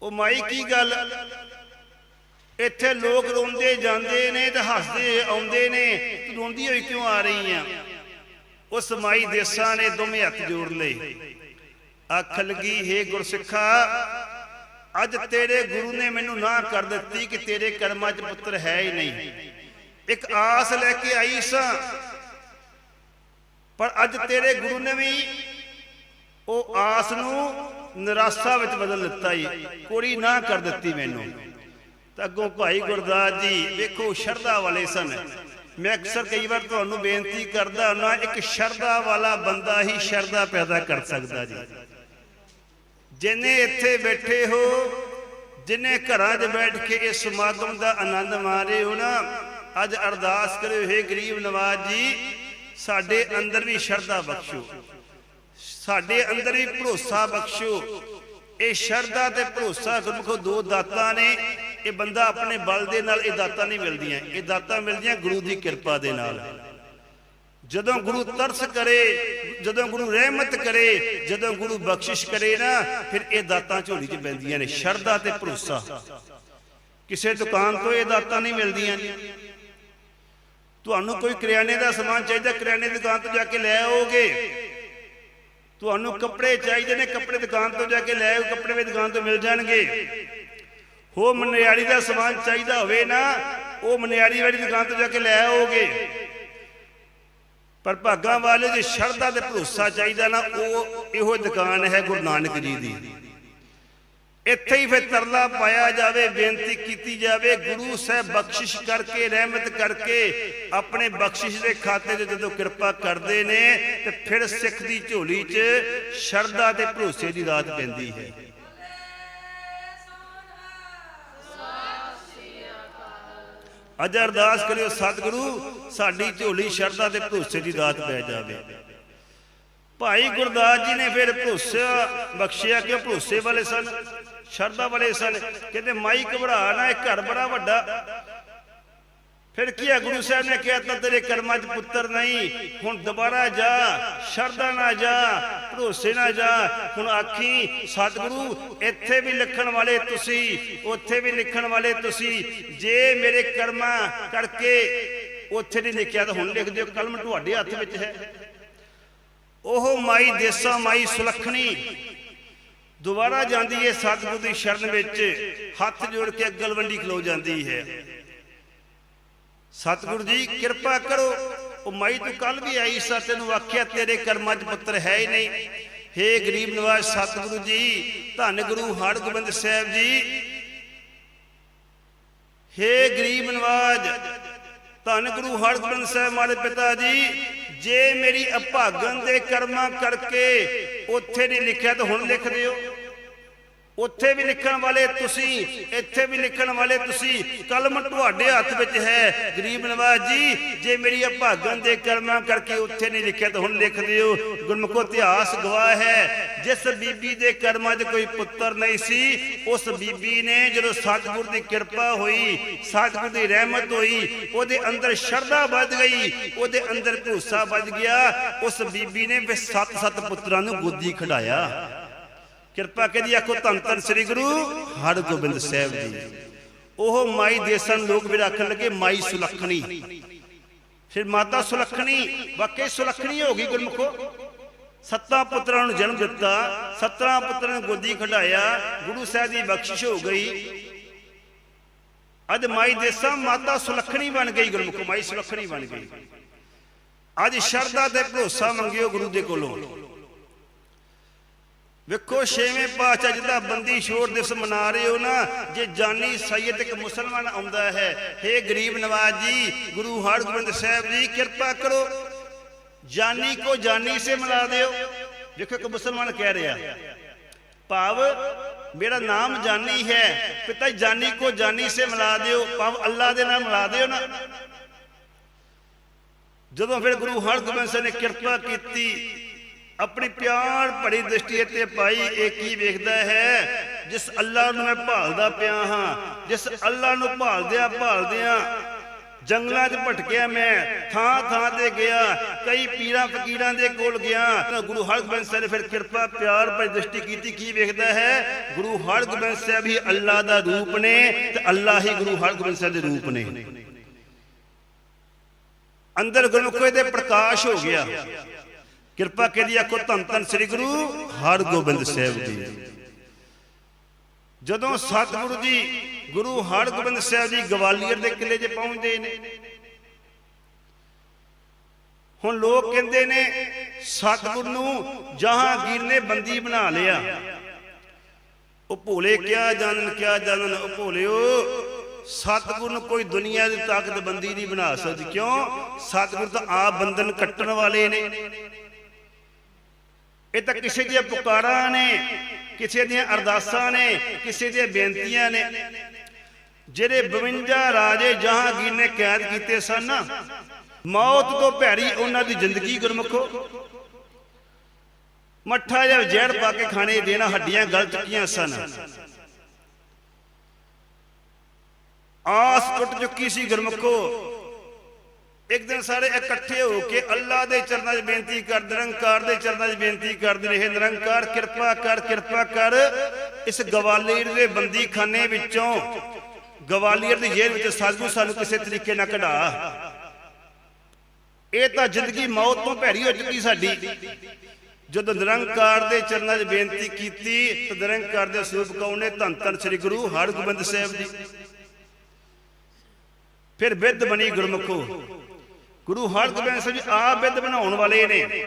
S1: ਉਹ ਮਾਈ, ਕੀ ਗੱਲ? ਇੱਥੇ ਲੋਕ ਰੋਂਦੇ ਜਾਂਦੇ ਨੇ ਤੇ ਹੱਸਦੇ ਆਉਂਦੇ ਨੇ, ਤੂੰ ਰੋਂਦੀ ਹੋਈ ਕਿਉਂ ਆ ਰਹੀ ਆ ਉਸ ਮਾਈ ਦੇਸਾਂ ਨੇ ਦੋਵੇਂ ਹੱਥ ਜੋੜ ਲਏ। ਅੱਖ ਲਗੀ, ਹੇ ਗੁਰਸਿੱਖਾ, ਅੱਜ ਤੇਰੇ ਗੁਰੂ ਨੇ ਮੈਨੂੰ ਨਾ ਕਰ ਦਿੱਤੀ ਕਿ ਤੇਰੇ ਕਰਮਾਂ 'ਚ ਪੁੱਤਰ ਹੈ ਹੀ ਨਹੀਂ। ਇੱਕ ਆਸ ਲੈ ਕੇ ਆਈ ਸਾਂ, ਪਰ ਅੱਜ ਤੇਰੇ ਗੁਰੂ ਨੇ ਵੀ ਉਹ ਆਸ ਨੂੰ ਨਿਰਾਸ਼ਾ ਵਿੱਚ ਬਦਲ ਦਿੱਤਾ ਈ। ਕੁੜੀ ਨਾ ਕਰ ਦਿੱਤੀ ਮੈਨੂੰ। ਤਾਂ ਅੱਗੋਂ ਭਾਈ ਗੁਰਦਾਸ ਜੀ ਵੇਖੋ ਸ਼ਰਧਾ ਵਾਲੇ ਸਨ। ਮੈਂ ਅਕਸਰ ਕਈ ਵਾਰ ਤੁਹਾਨੂੰ ਬੇਨਤੀ ਕਰਦਾ ਨਾ ਇੱਕ ਸ਼ਰਧਾ ਵਾਲਾ ਬੰਦਾ ਹੀ ਸ਼ਰਧਾ ਪੈਦਾ ਕਰ ਸਕਦਾ ਜੀ। ਜਿਨੇ ਇੱਥੇ ਬੈਠੇ ਹੋ, ਜਿਨੇ ਘਰਾਂ 'ਚ ਬੈਠ ਕੇ ਇਸ ਸਮਾਗਮ ਦਾ ਆਨੰਦ ਮਾਰੇ ਹੋ ਨਾ, ਅੱਜ ਅਰਦਾਸ ਕਰਿਓ, ਹੈ ਗਰੀਬ ਨਵਾਜ ਜੀ, ਸਾਡੇ ਅੰਦਰ ਵੀ ਸ਼ਰਧਾ ਬਖਸ਼ੋ। ਸਾਡੇ ਅੰਦਰ ਵੀ ਭਰੋਸਾ ਬਖਸ਼ੋ। ਇਹ ਸ਼ਰਧਾ ਤੇ ਭਰੋਸਾ ਗੁਰਮੁਖੋ ਦੋ ਦਾਤਾਂ ਨੇ। ਇਹ ਬੰਦਾ ਆਪਣੇ ਬਲ ਦੇ ਨਾਲ ਇਹ ਦਾਤਾਂ ਨਹੀਂ ਮਿਲਦੀਆਂ, ਇਹ ਦਾਤਾਂ ਮਿਲਦੀਆਂ ਗੁਰੂ ਦੀ ਕਿਰਪਾ ਦੇ ਨਾਲ। ਜਦੋਂ ਗੁਰੂ ਤਰਸ ਕਰੇ, ਜਦੋਂ ਗੁਰੂ ਰਹਿਮਤ ਕਰੇ, ਜਦੋਂ ਗੁਰੂ ਬਖਸ਼ਿਸ਼ ਕਰੇ ਨਾ, ਫਿਰ ਇਹ ਦਾਤਾਂ ਝੋਲੀ 'ਚ ਪੈਂਦੀਆਂ ਨੇ, ਸ਼ਰਧਾ ਤੇ ਭਰੋਸਾ। ਕਿਸੇ ਦੁਕਾਨ ਤੋਂ ਇਹ ਦਾਤਾਂ ਨਹੀਂ ਮਿਲਦੀਆਂ। ਤੁਹਾਨੂੰ ਕੋਈ ਕਰਿਆਨੇ ਦਾ ਸਮਾਨ ਚਾਹੀਦਾ, ਕਰਿਆਨੇ ਦੀ ਦੁਕਾਨ ਤੋਂ ਜਾ ਕੇ ਲੈ ਆਓਗੇ। ਤੁਹਾਨੂੰ ਕੱਪੜੇ ਚਾਹੀਦੇ ਨੇ, ਕੱਪੜੇ ਦੁਕਾਨ ਤੋਂ ਜਾ ਕੇ ਲੈ ਆਓ, ਕੱਪੜੇ ਵੀ ਦੁਕਾਨ ਤੋਂ ਮਿਲ ਜਾਣਗੇ। ਹੋ ਮਨਿਆਰੀ ਦਾ ਸਮਾਨ ਚਾਹੀਦਾ ਹੋਵੇ ਨਾ, ਉਹ ਮਨਿਆਰੀ ਵਾਲੀ ਦੁਕਾਨ ਤੋਂ ਜਾ ਕੇ ਲੈ ਆਓਗੇ। ਪਰ ਭਾਗਾਂ ਵਾਲੇ ਜੇ ਸ਼ਰਧਾ ਤੇ ਭਰੋਸਾ ਚਾਹੀਦਾ ਨਾ, ਉਹ ਇਹੋ ਦੁਕਾਨ ਹੈ ਗੁਰੂ ਨਾਨਕ ਜੀ ਦੀ। ਇੱਥੇ ਹੀ ਫਿਰ ਤਰਲਾ ਪਾਇਆ ਜਾਵੇ, ਬੇਨਤੀ ਕੀਤੀ ਜਾਵੇ, ਗੁਰੂ ਸਾਹਿਬ ਬਖਸ਼ਿਸ਼ ਕਰਕੇ, ਰਹਿਮਤ ਕਰਕੇ ਆਪਣੇ ਬਖਸ਼ਿਸ਼ ਦੇ ਖਾਤੇ ਤੇ ਜਦੋਂ ਕਿਰਪਾ ਕਰਦੇ ਨੇ, ਤੇ ਫਿਰ ਸਿੱਖ ਦੀ ਝੋਲੀ 'ਚ ਸ਼ਰਧਾ ਤੇ ਭਰੋਸੇ ਦੀ ਰਾਤ ਪੈਂਦੀ ਹੈ। ਅੱਜ ਅਰਦਾਸ ਕਰਿਓ, ਸਤਿਗੁਰੂ, ਸਾਡੀ ਝੋਲੀ ਸ਼ਰਧਾ ਤੇ ਭਰੋਸੇ ਦੀ ਰਾਤ ਪੈ ਜਾਵੇ। ਭਾਈ ਗੁਰਦਾਸ ਜੀ ਨੇ ਫਿਰ ਭਰੋਸਾ ਬਖਸ਼ਿਆ ਕਿ ਭਰੋਸੇ ਵਾਲੇ ਸਨ, ਸ਼ਰਧਾ ਵਾਲੇ ਸਨ। ਕਹਿੰਦੇ, ਮਾਈ ਘਬਰਾ ਨਾ, ਇਹ ਘਰ ਬੜਾ ਵੱਡਾ। ਫਿਰ ਕੀ ਹੈ ਗੁਰੂ ਸਾਹਿਬ ਨੇ ਕਿਹਾ, ਤਾਂ ਤੇਰੇ ਕਰਮਾਂ 'ਚ ਪੁੱਤਰ ਨਹੀਂ। ਹੁਣ ਦੁਬਾਰਾ ਜਾ, ਸ਼ਰਧਾ ਨਾ ਜਾ, ਭਰੋਸੇ ਨਾ ਜਾ। ਹੁਣ ਆਖੀ, ਸਤਿਗੁਰੂ, ਇੱਥੇ ਵੀ ਲਿਖਣ ਵਾਲੇ ਤੁਸੀਂ, ਉੱਥੇ ਵੀ ਲਿਖਣ ਵਾਲੇ ਤੁਸੀਂ, ਜੇ ਮੇਰੇ ਕਰਮਾਂ ਕਰਕੇ ਉੱਥੇ ਨਹੀਂ ਲਿਖਿਆ, ਤਾਂ ਹੁਣ ਲਿਖ ਦਿਓ। ਕਲਮ ਤੁਹਾਡੇ ਹੱਥ ਵਿੱਚ ਹੈ। ਉਹ ਮਾਈ ਦੇਸਾ, ਮਾਈ ਸੁਲੱਖਣੀ। ਦੁਬਾਰਾ ਜਾਂਦੀ ਹੈ ਸਤਿਗੁਰੂ ਦੀ ਸ਼ਰਨ ਵਿੱਚ, ਹੱਥ ਜੋੜ ਕੇ ਗਲਵੰਡੀ ਖਲੋ ਜਾਂਦੀ ਹੈ। ਸਤਿਗੁਰੂ ਜੀ, ਕਿਰਪਾ ਕਰੋ। ਉਹ ਮਾਈ, ਤੂੰ ਕੱਲ ਵੀ ਆਈ ਸਾ, ਤੈਨੂੰ ਆਖਿਆ ਤੇਰੇ ਕਰਮਾਂ 'ਚ ਪੁੱਤਰ ਹੈ ਹੀ ਨਹੀਂ। ਹੇ ਗਰੀਬ ਨਿਵਾਜ਼, ਸਤਿਗੁਰੂ ਜੀ, ਧੰਨ ਗੁਰੂ ਹਰਗੋਬਿੰਦ ਸਾਹਿਬ ਜੀ। ਹੇ ਗਰੀਬ ਨਿਵਾਜ਼, ਧੰਨ ਗੁਰੂ ਹਰਗੋਬਿੰਦ ਸਾਹਿਬ ਮਾਰੇ ਪਿਤਾ ਜੀ, ਜੇ ਮੇਰੀ ਅਭਾਗਨ ਦੇ ਕਰਮਾਂ ਕਰਕੇ ਉੱਥੇ ਨਹੀਂ ਲਿਖਿਆ ਤਾਂ ਹੁਣ ਲਿਖ ਦਿਓ। ਉੱਥੇ ਵੀ ਲਿਖਣ ਵਾਲੇ ਤੁਸੀਂ, ਇੱਥੇ ਵੀ ਲਿਖਣ ਵਾਲੇ ਤੁਸੀਂ, ਕਲਮ ਤੁਹਾਡੇ ਹੱਥ ਵਿੱਚ ਹੈ। ਗਰੀਬ ਨਵਾਜ਼ ਜੀ, ਜੇ ਮੇਰੀ ਅਭਾਗਨ ਦੇ ਕਰਮਾਂ ਕਰਕੇ ਉੱਥੇ ਨਹੀਂ ਲਿਖਿਆ ਤਾਂ ਹੁਣ ਲਿਖ ਦਿਓ। ਗੁਰਮੁਖੋ ਇਤਿਹਾਸ ਗਵਾਹ ਹੈ। ਜਿਸ ਬੀਬੀ ਦੇ ਕਰਮਾਂ 'ਚ ਕੋਈ ਪੁੱਤਰ ਨਹੀਂ ਸੀ, ਉਸ ਬੀਬੀ ਨੇ ਜਦੋਂ ਸਤਿਗੁਰ ਦੀ ਕਿਰਪਾ ਹੋਈ, ਸਤਿਗੁਰ ਦੀ ਰਹਿਮਤ ਹੋਈ, ਉਹਦੇ ਅੰਦਰ ਸ਼ਰਧਾ ਵੱਧ ਗਈ, ਉਹਦੇ ਅੰਦਰ ਭੂਸਾ ਵੱਧ ਗਿਆ, ਉਸ ਬੀਬੀ ਨੇ ਵੀ ਸੱਤ ਸੱਤ ਪੁੱਤਰਾਂ ਨੂੰ ਗੋਦੀ ਖੜਾਇਆ। ਕਿਰਪਾ ਕਰੀ ਆਖੋ ਧੰਨ ਧੰਨ ਸ੍ਰੀ ਗੁਰੂ ਹਰਗੋਬਿੰਦ ਸਾਹਿਬ ਜੀ। ਉਹ ਮਾਈ ਦੇਸਨ ਲੋਕ ਵੀ ਰੱਖਣ ਲੱਗੇ, ਮਾਈ ਸੁਲੱਖਣੀ। ਫਿਰ ਮਾਤਾ ਸੁਲੱਖਣੀ, ਵਾਕਈ ਸੁਲੱਖਣੀ ਹੋ ਗਈ ਗੁਰਮੁਖੋ। ਸੱਤਾਂ ਪੁੱਤਰਾਂ ਨੂੰ ਜਨਮ ਦਿੱਤਾ ਸੱਤਾਂ ਪੁੱਤਰਾਂ ਨੂੰ ਗੋਦੀ ਖੜਾਇਆ, ਗੁਰੂ ਸਾਹਿਬ ਦੀ ਬਖਸ਼ਿਸ਼ ਹੋ ਗਈ। ਅੱਜ ਮਾਈ ਦੇਸਾਂ ਮਾਤਾ ਸੁਲੱਖਣੀ ਬਣ ਗਈ ਗੁਰਮੁਖੋ, ਮਾਈ ਸੁਲੱਖਣੀ ਬਣ ਗਈ। ਅੱਜ ਸ਼ਰਧਾ ਤੇ ਭਰੋਸਾ ਮੰਗਿਓ ਗੁਰੂ ਦੇ ਕੋਲੋਂ। ਵੇਖੋ ਛੇਵੇਂ ਪਾਤਸ਼ਾਹ ਜਿਹਦਾ ਬੰਦੀ ਛੋੜ ਦਿਵਸ ਮਨਾ ਰਹੇ ਹੋ ਨਾ ਜੇ ਜਾਨੀ ਸੈਦ ਇੱਕ ਮੁਸਲਮਾਨ ਆਉਂਦਾ ਹੈ हे ਗਰੀਬ ਨਵਾਜ ਜੀ ਗੁਰੂ ਹਰਗੋਬਿੰਦ ਸਾਹਿਬ ਜੀ ਕਿਰਪਾ ਕਰੋ। ਜਾਨੀ ਕੋ ਜਾਨੀ ਸੇ ਮਿਲਾ ਦਿਓ। ਵੇਖੋ ਇੱਕ ਮੁਸਲਮਾਨ ਕਹਿ ਰਿਹਾ ਭਾਵ ਮੇਰਾ ਨਾਮ ਜਾਨੀ ਹੈ ਪਿਤਾ ਜੀ, ਜਾਨੀ ਕੋ ਜਾਨੀ ਸੇ ਮਿਲਾ ਦਿਓ ਭਾਵ ਅੱਲਾ ਦੇ ਨਾਲ ਮਿਲਾ ਦਿਓ ਨਾ। ਜਦੋਂ ਫਿਰ ਗੁਰੂ ਹਰਗੋਬਿੰਦ ਸਾਹਿਬ ਨੇ ਕਿਰਪਾ ਕੀਤੀ ਆਪਣੀ ਪਿਆਰ ਭਰੀ ਦ੍ਰਿਸ਼ਟੀ ਤੇ ਪਾਈ ਇਹ ਕੀ ਵੇਖਦਾ ਹੈ? ਜਿਸ ਅੱਲਾ ਨੂੰ ਮੈਂ ਭਾਲਦਾ ਪਿਆ ਹਾਂ, ਜਿਸ ਅੱਲਾ ਨੂੰ ਭਾਲਦਿਆਂ ਭਾਲਦਿਆਂ ਜੰਗਲਾਂ 'ਚ ਭਟਕਿਆ ਮੈਂ, ਥਾਂ ਥਾਂ ਤੇ ਗਿਆ, ਕਈ ਪੀਰਾਂ ਫਕੀਰਾਂ ਦੇ ਕੋਲ ਗਿਆ। ਗੁਰੂ ਹਰਗੋਬਿੰਦ ਸਾਹਿਬ ਨੇ ਫਿਰ ਕਿਰਪਾ, ਪਿਆਰ ਭਰੀ ਦ੍ਰਿਸ਼ਟੀ ਕੀਤੀ, ਕੀ ਵੇਖਦਾ ਹੈ? ਗੁਰੂ ਹਰਗੋਬਿੰਦ ਸਾਹਿਬ ਹੀ ਅੱਲਾ ਦਾ ਰੂਪ ਨੇ ਤੇ ਅੱਲਾ ਹੀ ਗੁਰੂ ਹਰਗੋਬਿੰਦ ਸਾਹਿਬ ਦੇ ਰੂਪ ਨੇ। ਅੰਦਰ ਗੁਰਮੁਖੇ ਦੇ ਪ੍ਰਕਾਸ਼ ਹੋ ਗਿਆ। ਕਿਰਪਾ ਕੀਤੀ ਆਖੋ ਧੰਨ ਧੰਨ ਸ੍ਰੀ ਗੁਰੂ ਹਰਗੋਬਿੰਦ ਸਾਹਿਬ ਜੀ। ਜਦੋਂ ਸਤਿਗੁਰੂ ਜੀ ਗੁਰੂ ਹਰਗੋਬਿੰਦ ਸਾਹਿਬ ਜੀ ਗਵਾਲੀਅਰ ਦੇ ਕਿਲੇ 'ਚ ਪਹੁੰਚਦੇ ਨੇ, ਹੁਣ ਲੋਕ ਕਹਿੰਦੇ ਨੇ ਸਤਿਗੁਰ ਨੂੰ ਜਹਾਂਗੀਰ ਨੇ ਬੰਦੀ ਬਣਾ ਲਿਆ। ਉਹ ਭੋਲੇ ਕਿਆ ਜਾਣਨ ਕਿਆ ਜਾਣਨ, ਉਹ ਭੋਲਿਓ, ਸਤਿਗੁਰ ਨੂੰ ਕੋਈ ਦੁਨੀਆ ਦੀ ਤਾਕਤ ਬੰਦੀ ਨਹੀਂ ਬਣਾ ਸਕਦੀ। ਕਿਉਂ? ਸਤਿਗੁਰ ਤਾਂ ਆਪ ਬੰਧਨ ਕੱਟਣ ਵਾਲੇ ਨੇ। ਇਹ ਤਾਂ ਕਿਸੇ ਦੀਆਂ ਪੁਕਾਰਾਂ ਨੇ, ਕਿਸੇ ਦੀਆਂ ਅਰਦਾਸਾਂ ਨੇ, ਕਿਸੇ ਦੀਆਂ ਬੇਨਤੀਆਂ ਨੇ। ਜਿਹੜੇ 52 ਰਾਜੇ ਜਹਾਂਗੀਰ ਨੇ ਕੈਦ ਕੀਤੇ ਸਨ ਮੌਤ ਤੋਂ ਭੈੜੀ ਉਹਨਾਂ ਦੀ ਜ਼ਿੰਦਗੀ ਗੁਰਮੁਖੋ। ਮੱਠਾ ਜਾਂ ਜ਼ਹਿਰ ਪਾ ਕੇ ਖਾਣੇ ਦੇਣਾ ਹੱਡੀਆਂ ਗਲ ਚੁੱਕੀਆਂ ਸਨ। ਆਸ ਟੁੱਟ ਚੁੱਕੀ ਸੀ ਗੁਰਮੁਖੋ। ਇੱਕ ਦਿਨ ਸਾਰੇ ਇਕੱਠੇ ਹੋ ਕੇ ਅੱਲਾ ਦੇ ਚਰਨਾਂ 'ਚ ਬੇਨਤੀ ਕਰ ਨਿਰੰਕਾਰ ਦੇ ਚਰਨਾਂ 'ਚ ਬੇਨਤੀ ਕਰਦੇ ਰਹੇ, ਨਿਰੰਕਾਰ, ਕਿਰਪਾ ਕਰ ਕਿਰਪਾ ਕਰ। ਇਸ ਗਵਾਲੀਅਰ ਦੇ ਬੰਦੀਖਾਨੇ ਵਿੱਚੋਂ ਗਵਾਲੀਅਰ ਦੀ ਜੇਲ੍ਹ ਵਿੱਚ ਸਾਧੂ ਸਾਨੂੰ ਕਿਸੇ ਤਰੀਕੇ ਨਾਲ ਕਢਾ। ਇਹ ਤਾਂ ਜ਼ਿੰਦਗੀ ਮੌਤ ਤੋਂ ਭੈੜੀ ਹੋ ਚੁੱਕੀ ਸਾਡੀ। ਜਦੋਂ ਨਿਰੰਕਾਰ ਦੇ ਚਰਨਾਂ 'ਚ ਬੇਨਤੀ ਕੀਤੀ, ਤਾਂ ਨਿਰੰਕਾਰ ਦੇ ਸਰੂਪ ਕੌਣ ਨੇ? ਧੰਨ ਧੰਨ ਸ੍ਰੀ ਗੁਰੂ ਹਰਗੋਬਿੰਦ ਸਾਹਿਬ ਜੀ। ਫਿਰ ਬਿੱਧ ਬਣੀ ਗੁਰਮੁਖੋ। ਗੁਰੂ ਹਰਗੋਬਿੰਦ ਸਾਹਿਬ ਜੀ ਆਪ ਬਿੱਧ ਬਣਾਉਣ ਵਾਲੇ ਨੇ।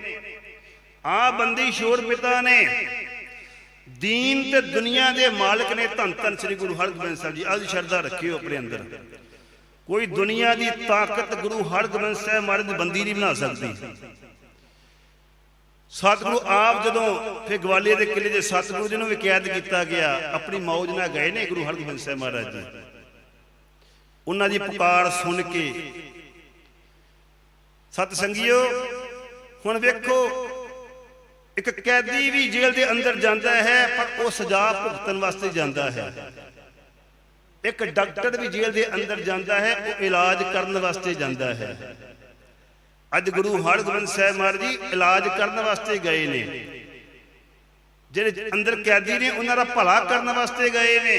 S1: ਆਪ ਬੰਦੀ ਸ਼ੋਰ ਪਿਤਾ ਨੇ। ਦੀਨ ਤੇ ਦੁਨੀਆ ਦੇ ਮਾਲਕ ਨੇ ਧੰਨ ਧੰਨ ਸ੍ਰੀ ਗੁਰੂ ਹਰਗੋਬਿੰਦ ਸਾਹਿਬ ਜੀ। ਆਦੀ ਸ਼ਰਧਾ ਰੱਖਿਓ ਆਪਣੇ ਅੰਦਰ। ਕੋਈ ਦੁਨੀਆ ਦੀ ਤਾਕਤ ਗੁਰੂ ਹਰਗੋਬਿੰਦ ਸਾਹਿਬ ਮਹਾਰਾਜ ਦੀ ਬੰਦੀ ਨਹੀਂ ਬਣਾ ਸਕਦੀ। ਸਤਿਗੁਰੂ ਆਪ ਜਦੋਂ ਫਿਰ ਗਵਾਲੀਅਰ ਦੇ ਕਿਲੇ ਦੇ ਸਤਿਗੁਰੂ ਜੀ ਨੂੰ ਵੀ ਕੈਦ ਕੀਤਾ ਗਿਆ, ਆਪਣੀ ਮੌਜ ਨਾਲ ਗਏ ਨੇ ਗੁਰੂ ਹਰਗੋਬਿੰਦ ਸਾਹਿਬ ਮਹਾਰਾਜ ਜੀ। ਉਹਨਾਂ ਦੀ ਪੁਕਾਰ ਸੁਣ ਕੇ ਸਤ ਸੰਗਿਓ ਹੁਣ ਵੇਖੋ, ਇੱਕ ਕੈਦੀ ਵੀ ਜੇਲ੍ਹ ਦੇ ਅੰਦਰ ਜਾਂਦਾ ਹੈ, ਪਰ ਉਹ ਸਜ਼ਾ ਭੁਗਤਣ ਵਾਸਤੇ ਜਾਂਦਾ ਹੈ। ਇੱਕ ਡਾਕਟਰ ਵੀ ਜੇਲ੍ਹ ਦੇ ਅੰਦਰ ਜਾਂਦਾ ਹੈ, ਉਹ ਇਲਾਜ ਕਰਨ ਵਾਸਤੇ ਜਾਂਦਾ ਹੈ। ਅੱਜ ਗੁਰੂ ਹਰਗੋਬਿੰਦ ਸਾਹਿਬ ਮਹਾਰਾਜ ਜੀ ਇਲਾਜ ਕਰਨ ਵਾਸਤੇ ਗਏ ਨੇ। ਜਿਹੜੇ ਅੰਦਰ ਕੈਦੀ ਨੇ, ਉਹਨਾਂ ਦਾ ਭਲਾ ਕਰਨ ਵਾਸਤੇ ਗਏ ਨੇ।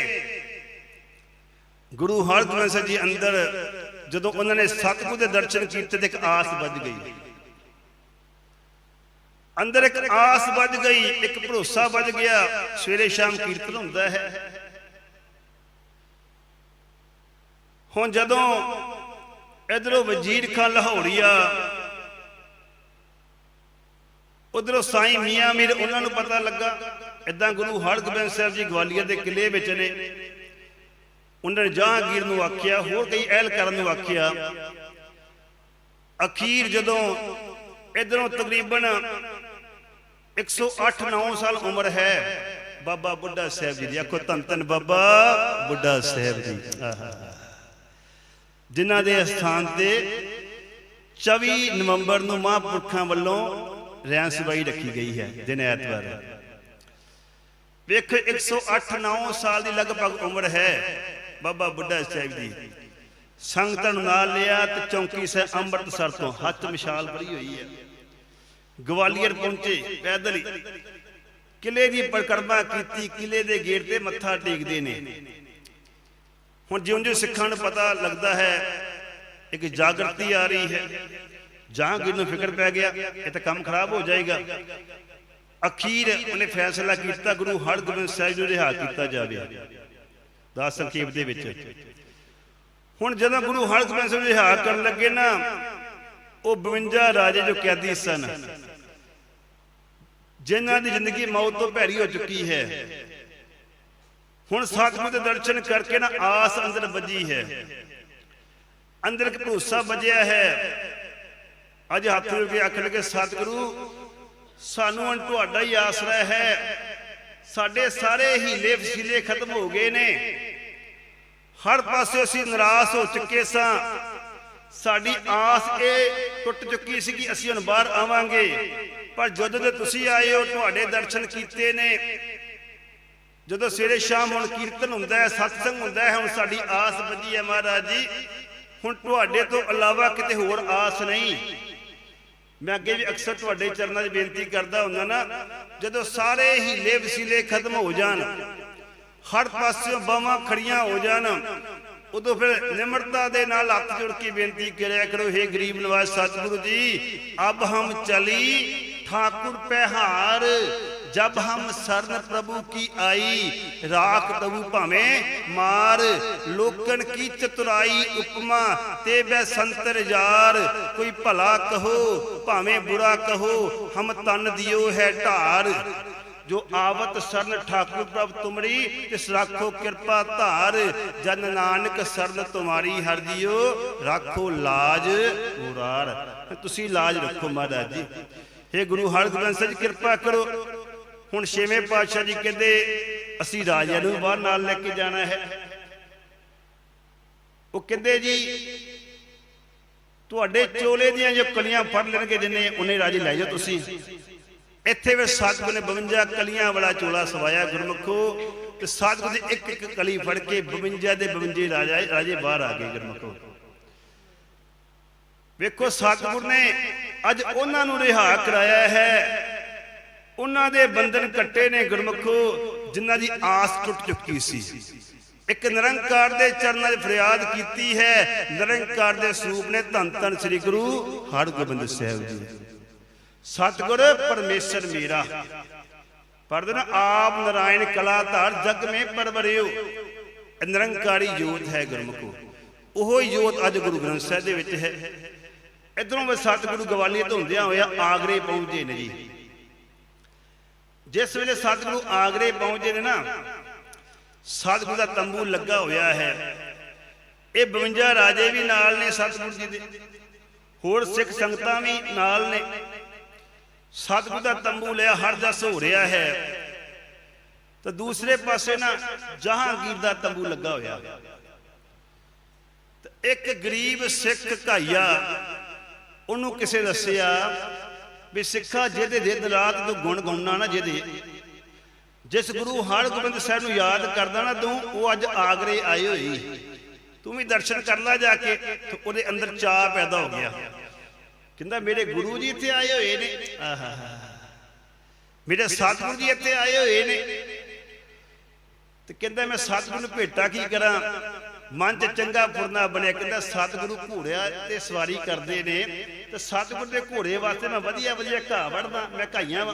S1: ਗੁਰੂ ਹਰਗੋਬਿੰਦ ਸਾਹਿਬ ਜੀ ਅੰਦਰ ਜਦੋਂ ਉਹਨਾਂ ਨੇ ਸਤਿਗੁਰ ਦੇ ਦਰਸ਼ਨ ਕੀਤੇ ਤੇ ਇੱਕ ਆਸ ਵੱਜ ਗਈ। ਅੰਦਰ ਇੱਕ ਆਸ ਵੱਜ ਗਈ, ਇੱਕ ਭਰੋਸਾ ਵੱਜ ਗਿਆ, ਸਵੇਰੇ ਸ਼ਾਮ ਕੀਰਤਨ ਹੁੰਦਾ ਹੈ। ਹੁਣ ਜਦੋਂ ਇਧਰੋਂ ਵਜ਼ੀਰ ਖਾਨ ਲਾਹੌਰੀਆ, ਉਧਰੋਂ ਸਾਈਂ ਮੀਆਂ ਮੀਰ, ਉਹਨਾਂ ਨੂੰ ਪਤਾ ਲੱਗਾ ਇਦਾਂ ਗੁਰੂ ਹਰਗੋਬਿੰਦ ਸਾਹਿਬ ਜੀ ਗਵਾਲੀਅਰ ਦੇ ਕਿਲੇ ਵਿੱਚ ਨੇ। ਉਹਨਾਂ ਨੇ ਜਹਾਂਗੀਰ ਨੂੰ ਆਖਿਆ, ਹੋਰ ਕਈ ਅਹਿਲ ਕਰਨ ਨੂੰ ਆਖਿਆ, ਅਖੀਰ ਜਦੋਂ ਇਧਰੋਂ ਤਕਰੀਬਨ 108 9 ਸਾਲ ਉਮਰ ਹੈ, ਬਾਬਾ ਬੁੱਢਾ ਸਾਹਿਬ ਜੀ ਦੀ। ਆਖੋ ਧੰਨ ਧੰਨ ਬਾਬਾ ਬੁੱਢਾ ਸਾਹਿਬ ਜੀ। ਆਹਾ ਜਿਨ੍ਹਾਂ ਦੇ ਸਥਾਨ ਤੇ 24 ਨਵੰਬਰ ਨੂੰ ਮਹਾਂਪੁਰਖਾਂ ਵੱਲੋਂ ਰਿਆਨ ਸਬਾਈ ਰੱਖੀ ਗਈ ਹੈ, ਦਿਨ ਐਤਵਾਰ। ਵੇਖ 108 9 ਸਾਲ ਦੀ ਲਗਭਗ ਉਮਰ ਹੈ। ਬਾਬਾ ਬੁੱਢਾ ਸਾਹਿਬ ਦੀ ਸੰਗਤਾਂ ਨੂੰ ਨਾਲ ਲਿਆ ਤੇ ਚੌਂਕੀ ਸੇ ਅੰਮ੍ਰਿਤਸਰ ਤੋਂ ਹੱਥ ਮਿਸਾਲ ਭਰੀ ਹੋਈ ਹੈ। ਗਵਾਲੀਅਰ ਪਹੁੰਚੇ, ਪੈਦਲ ਹੀ। ਕਿਲੇ ਦੀ ਪਰਿਕਰਮਾ ਕੀਤੀ, ਕਿਲੇ ਦੇ ਗੇਟ ਤੇ ਮੱਥਾ ਟੇਕਦੇ ਨੇ। ਹੁਣ ਜਿਉਂ-ਜਿਉਂ ਸਿੱਖਾਂ ਨੂੰ ਪਤਾ ਲੱਗਦਾ ਹੈ, ਇੱਕ ਜਾਗਰਤੀ ਆ ਰਹੀ ਹੈ। ਜਹਾਂਗੀਰ ਨੂੰ ਫਿਕਰ ਪੈ ਗਿਆ, ਇਹ ਤਾਂ ਕੰਮ ਖਰਾਬ ਹੋ ਜਾਏਗਾ। ਅਖੀਰ ਉਹਨੇ ਫੈਸਲਾ ਕੀਤਾ, ਗੁਰੂ ਹਰਗੋਬਿੰਦ ਸਾਹਿਬ ਨੂੰ ਰਿਹਾ ਕੀਤਾ ਜਾਵੇ। ਦਾਸ ਸੰਖੇਪ ਦੇ ਵਿੱਚ। ਹੁਣ ਜਦੋਂ ਗੁਰੂ ਹਰਗੋਬਿੰਦ ਸਾਹਿਬ ਨੂੰ ਰਿਹਾ ਕਰਨ ਲੱਗੇ ਨਾ ਉਹ 52 ਰਾਜੇ ਜੋ ਕੈਦੀ ਸਨ ਜਿਨ੍ਹਾਂ ਦੀ ਜ਼ਿੰਦਗੀ ਮੌਤ ਤੋਂ ਭੈੜੀ ਹੋ ਚੁੱਕੀ ਹੈ। ਹੁਣ ਸਤਿਗੁਰੂ ਦੇ ਦਰਸ਼ਨ ਕਰਕੇ ਨਾ ਆਸ ਅੰਦਰ ਵੱਜੀ ਹੈ। ਅੰਦਰ ਇੱਕ ਭਰੋਸਾ ਵੱਜਿਆ ਹੈ। ਅੱਜ ਹੱਥ ਜੋੜ ਕੇ ਆਖਣ ਲੱਗੇ ਸਤਿਗੁਰੂ ਸਾਨੂੰ ਤੁਹਾਡਾ ਹੀ ਆਸਰਾ ਹੈ। ਸਾਡੇ ਸਾਰੇ ਹੀਲੇ ਵਸੀਲੇ ਖਤਮ ਹੋ ਗਏ ਨੇ। ਹਰ ਪਾਸੇ ਅਸੀਂ ਨਿਰਾਸ਼ ਹੋ ਚੁੱਕੇ ਸਾਂ। ਸਾਡੀ ਆਸ ਇਹ ਟੁੱਟ ਚੁੱਕੀ ਸੀ ਕਿ ਅਸੀਂ ਹੁਣ ਬਾਹਰ ਆਵਾਂਗੇ। ਪਰ ਜਦੋਂ ਦੇ ਤੁਸੀਂ ਆਏ ਹੋ, ਤੁਹਾਡੇ ਦਰਸ਼ਨ ਕੀਤੇ ਨੇ। ਜਦੋਂ ਸਵੇਰੇ ਸ਼ਾਮ ਹੁਣ ਕੀਰਤਨ ਹੁੰਦਾ ਹੈ, ਸਤਸੰਗ ਹੁੰਦਾ ਹੈ, ਹੁਣ ਸਾਡੀ ਆਸ ਵੱਜੀ ਹੈ ਮਹਾਰਾਜ ਜੀ। ਹੁਣ ਤੁਹਾਡੇ ਤੋਂ ਇਲਾਵਾ ਕਿਤੇ ਹੋਰ ਆਸ ਨਹੀਂ। ਮੈਂ ਅੱਗੇ ਵੀ ਅਕਸਰ ਤੁਹਾਡੇ ਚਰਨਾਂ 'ਚ ਬੇਨਤੀ ਕਰਦਾ ਹੁੰਦਾ ਨਾ, ਜਦੋਂ ਸਾਰੇ ਹੀਲੇ ਵਸੀਲੇ ਖਤਮ ਹੋ ਜਾਣ, ਹਰ ਪਾਸਿਓਂ ਬਾਹਾਂ ਖੜੀਆਂ ਹੋ ਜਾਣ, ਉਦੋਂ ਫਿਰ ਨਿਮਰਤਾ ਦੇ ਨਾਲ ਹੱਥ ਜੋੜ ਕੇ ਬੇਨਤੀ ਕਰਿਆ ਕਰੋ हे ਗਰੀਬ ਨਿਵਾਜ ਸਤਿਗੁਰੂ ਜੀ, ਅਬ ਹਮ ਚਲੀ ਠਾਕੁਰ ਪਹਿਹਾਰ ਜਬ ਹਮ ਸਰਨ ਪ੍ਰਭੂ ਕੀ ਆਈ, ਰਾਖ ਤਬੂ ਭਾਵੇਂ ਮਾਰ, ਲੋਕਨ ਕੀ ਚਤੁਰਾਈ ਉਪਮਾ, ਤੇ ਬੈ ਸੰਤਰ ਯਾਰ, ਕੋਈ ਭਲਾ ਕਹੋ, ਭਾਵੇਂ ਬੁਰਾ ਕਹੋ, ਹਮ ਤਨ ਦਿਓ ਹੈ ਢਾਰ। ਜੋ ਆਵਤ ਸਰਨ ਠਾਕੁਰ ਪ੍ਰਭ ਤੁਮਰੀ, ਤਿਸ ਰਾਖੋ ਕਿਰਪਾ ਧਾਰ। ਜਨ ਨਾਨਕ ਸਰਨ ਤੁਮਾਰੀ ਹਰ ਜੀਓ ਰਾਖੋ ਲਾਜ ਉਰਾਰ। ਤੁਸੀਂ ਲਾਜ ਰੱਖੋ ਮਹਾਰਾਜ ਜੀ। हे ਗੁਰੂ ਹਰਗੋਬਿੰਦ ਸਾਹਿਬ ਜੀ, ਕਿਰਪਾ ਕਰੋ। ਹੁਣ ਛੇਵੇਂ ਪਾਤਸ਼ਾਹ ਜੀ ਕਹਿੰਦੇ, ਅਸੀਂ ਰਾਜਿਆਂ ਨੂੰ ਬਾਹਰ ਨਾਲ ਲੈ ਕੇ ਜਾਣਾ ਹੈ। ਉਹ ਕਹਿੰਦੇ ਜੀ, ਤੁਹਾਡੇ ਚੋਲੇ ਦੀਆਂ ਜੋ ਕਲੀਆਂ ਫੜ ਲੈਣਗੇ ਜਿੰਨੇ, ਉਹਨੇ ਰਾਜੇ ਲੈ ਜਾਓ ਤੁਸੀਂ। ਇੱਥੇ ਵੀ ਸਤਿਗੁਰ ਨੇ 52 ਕਲੀਆਂ ਵਾਲਾ ਚੋਲਾ ਸਵਾਇਆ ਗੁਰਮੁਖੋ, ਤੇ ਸਤਿਗੁਰ ਦੀ ਇੱਕ ਇੱਕ ਕਲੀ ਫੜ ਕੇ 52 ਦੇ 52 ਰਾਜਾ, ਰਾਜੇ ਬਾਹਰ ਆ ਗਏ ਗੁਰਮੁਖੋ। ਵੇਖੋ ਸਤਿਗੁਰ ਨੇ ਅੱਜ ਉਹਨਾਂ ਨੂੰ ਰਿਹਾ ਕਰਾਇਆ ਹੈ। ਉਹਨਾਂ ਦੇ ਬੰਧਨ ਕੱਟੇ ਨੇ ਗੁਰਮੁਖੋ, ਜਿਨ੍ਹਾਂ ਦੀ ਆਸ ਟੁੱਟ ਚੁੱਕੀ ਸੀ। ਇੱਕ ਨਿਰੰਕਾਰ ਦੇ ਚਰਨਾਂ 'ਚ ਫਰਿਆਦ ਕੀਤੀ ਹੈ। ਨਿਰੰਕਾਰ ਦੇ ਸਰੂਪ ਨੇ ਧੰਨ ਧੰਨ ਸ੍ਰੀ ਗੁਰੂ ਹਰਗੋਬਿੰਦ ਸਾਹਿਬ ਜੀ। ਸਤਿਗੁਰ ਪਰਮੇਸ਼ਰ ਮੇਰਾ ਪੜਦੇ ਨਾ ਆਪ ਨਰਾਇਣ ਕਲਾ ਧਾਰ ਜਗ ਮੇ ਪਰਵਰਿਓ। ਨਿਰੰਕਾਰੀ ਜੋਤ ਹੈ ਗੁਰਮੁਖੋ। ਉਹ ਜੋਤ ਅੱਜ ਗੁਰੂ ਗ੍ਰੰਥ ਸਾਹਿਬ ਦੇ ਵਿੱਚ ਹੈ। ਇਧਰੋਂ ਵੀ ਸਤਿਗੁਰੂ ਗਵਾਲੀਅਰ ਤੋਂ ਹੁੰਦਿਆਂ ਹੋਇਆ ਆਗਰੇ ਪਹੁੰਚੇ ਨੇ ਜੀ। ਜਿਸ ਵੇਲੇ ਸਤਿਗੁਰੂ ਆਗਰੇ ਪਹੁੰਚੇ ਨੇ ਨਾ, ਸਤਿਗੁਰੂ ਦਾ ਤੰਬੂ ਲੱਗਾ ਹੋਇਆ ਹੈ। ਇਹ 52 ਰਾਜੇ ਵੀ ਨਾਲ ਨੇ ਸਤਿਗੁਰੂ ਜੀ ਦੇ। ਹੋਰ ਸਿੱਖ ਸੰਗਤਾਂ ਵੀ ਨਾਲ ਨੇ। ਸਤਿਗੁਰੂ ਦਾ ਤੰਬੂ ਲਿਆ, ਹਰ ਜਸ ਹੋ ਰਿਹਾ ਹੈ। ਤੇ ਦੂਸਰੇ ਪਾਸੇ ਨਾ ਜਹਾਂਗੀਰ ਦਾ ਤੰਬੂ ਲੱਗਾ ਹੋਇਆ। ਇੱਕ ਗਰੀਬ ਸਿੱਖ ਭਾਈਆ ਉਹਨੂੰ ਕਿਸੇ ਦੱਸਿਆ ਵੀ ਸਿੱਖਾ ਜਿਹਦੇ ਦਿਨ ਰਾਤ ਤੂੰ ਗੁਣ ਗਾਉਣਾ ਨਾ ਜਿਹਦੇ ਜਿਸ ਗੁਰੂ ਹਰਗੋਬਿੰਦ ਸਾਹਿਬ ਨੂੰ ਯਾਦ ਕਰਦਾ ਨਾ ਤੂੰ, ਉਹ ਅੱਜ ਆਗਰੇ ਆਏ ਹੋਈ ਤੂੰ ਵੀ ਦਰਸ਼ਨ ਕਰ ਲੈ ਜਾ ਕੇ ਉਹਦੇ ਅੰਦਰ ਚਾਹ ਪੈਦਾ ਹੋ ਗਿਆ। ਕਹਿੰਦਾ, ਮੇਰੇ ਗੁਰੂ ਜੀ ਇੱਥੇ ਆਏ ਹੋਏ ਨੇ। ਆਹਾ ਮੇਰੇ ਸਤਿਗੁਰੂ ਜੀ ਇੱਥੇ ਆਏ ਹੋਏ ਨੇ। ਤੇ ਕਹਿੰਦਾ, ਮੈਂ ਸਤਿਗੁਰੂ ਨੂੰ ਭੇਟਾ ਕੀ ਕਰਾਂ? ਮਨ ਚ ਚੰਗਾ ਫੁਰਨਾ ਬਣਿਆ। ਕਹਿੰਦਾ, ਸਤਿਗੁਰੂ ਘੋੜਿਆ ਤੇ ਸਵਾਰੀ ਕਰਦੇ ਨੇ। ਤੇ ਸਤਿਗੁਰੂ ਦੇ ਘੋੜੇ ਵਾਸਤੇ ਮੈਂ ਵਧੀਆ ਵਧੀਆ ਘਾਹ ਵੜਦਾ ਮੈਂ ਘਾਈਆਂ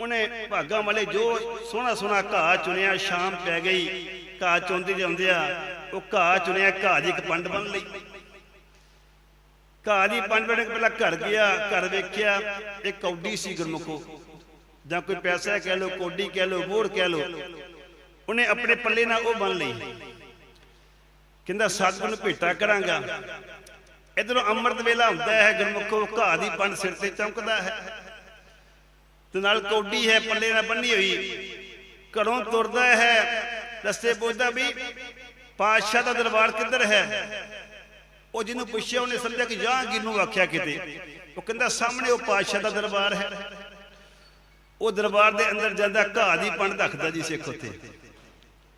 S1: ਉਹਨੇ ਭਾਗਾਂ ਵਾਲੇ ਜੋ ਸੋਹਣਾ ਸੋਹਣਾ ਘਾਹ ਚੁਣਿਆ, ਸ਼ਾਮ ਪੈ ਗਈ, ਘਾਹ ਚੁੰਦੇ ਜਾਂਦੇ ਆ, ਉਹ ਘਾਹ ਚੁਣਿਆ, ਘਾਹ ਦੀ ਇੱਕ ਪੰਡ ਬਣ ਲਈ। ਘਾਹ ਦੀ ਪੰਡ ਬਣ ਕੇ ਪਹਿਲਾਂ ਘਰ ਗਿਆ, ਘਰ ਵੇਖਿਆ, ਇਹ ਕੌਡੀ ਸੀ ਗੁਰਮੁਖੋ। ਜਾਂ ਕੋਈ ਪੈਸਾ ਕਹਿ ਲੋ ਕੋਡੀ ਕਹਿ ਲੋ ਮੋੜ ਕਹਿ ਲੋ ਉਹਨੇ ਆਪਣੇ ਪੱਲੇ ਨਾਲ ਉਹ ਬਣ ਲਈ। ਕਹਿੰਦਾ ਸਤਿਗੁਰ ਨੂੰ ਭੇਟਾ ਕਰਾਂਗਾ। ਇਧਰੋਂ ਅੰਮ੍ਰਿਤ ਵੇਲਾ ਹੁੰਦਾ ਹੈ, ਗੁਰਮੁਖੋ ਘਾਹ ਦੀ ਪੰਡ ਸਿਰ ਤੇ ਚਮਕਦਾ ਹੈ। ਤੇ ਨਾਲ ਕੌਡੀ ਹੈ, ਪੱਲੇ ਨਾਲ ਬੰਨੀ ਹੋਈ। ਘਰੋਂ ਤੁਰਦਾ ਹੈ, ਰਸਤੇ ਪੁੱਛਦਾ ਵੀ ਪਾਤਸ਼ਾਹ ਦਾ ਦਰਬਾਰ ਕਿੱਧਰ ਹੈ? ਉਹ ਜਿਹਨੂੰ ਪੁੱਛਿਆ, ਉਹਨੇ ਸਮਝਿਆ ਕਿ ਜਹਾਂਗੀਰ ਨੂੰ ਆਖਿਆ ਕਿਤੇ। ਉਹ ਕਹਿੰਦਾ, ਸਾਹਮਣੇ ਉਹ ਪਾਤਸ਼ਾਹ ਦਾ ਦਰਬਾਰ ਹੈ। ਉਹ ਦਰਬਾਰ ਦੇ ਅੰਦਰ ਜਾਂਦਾ, ਘਾਹ ਦੀ ਪੰਡ ਰੱਖਦਾ ਜੀ ਸਿੱਖ ਉੱਥੇ।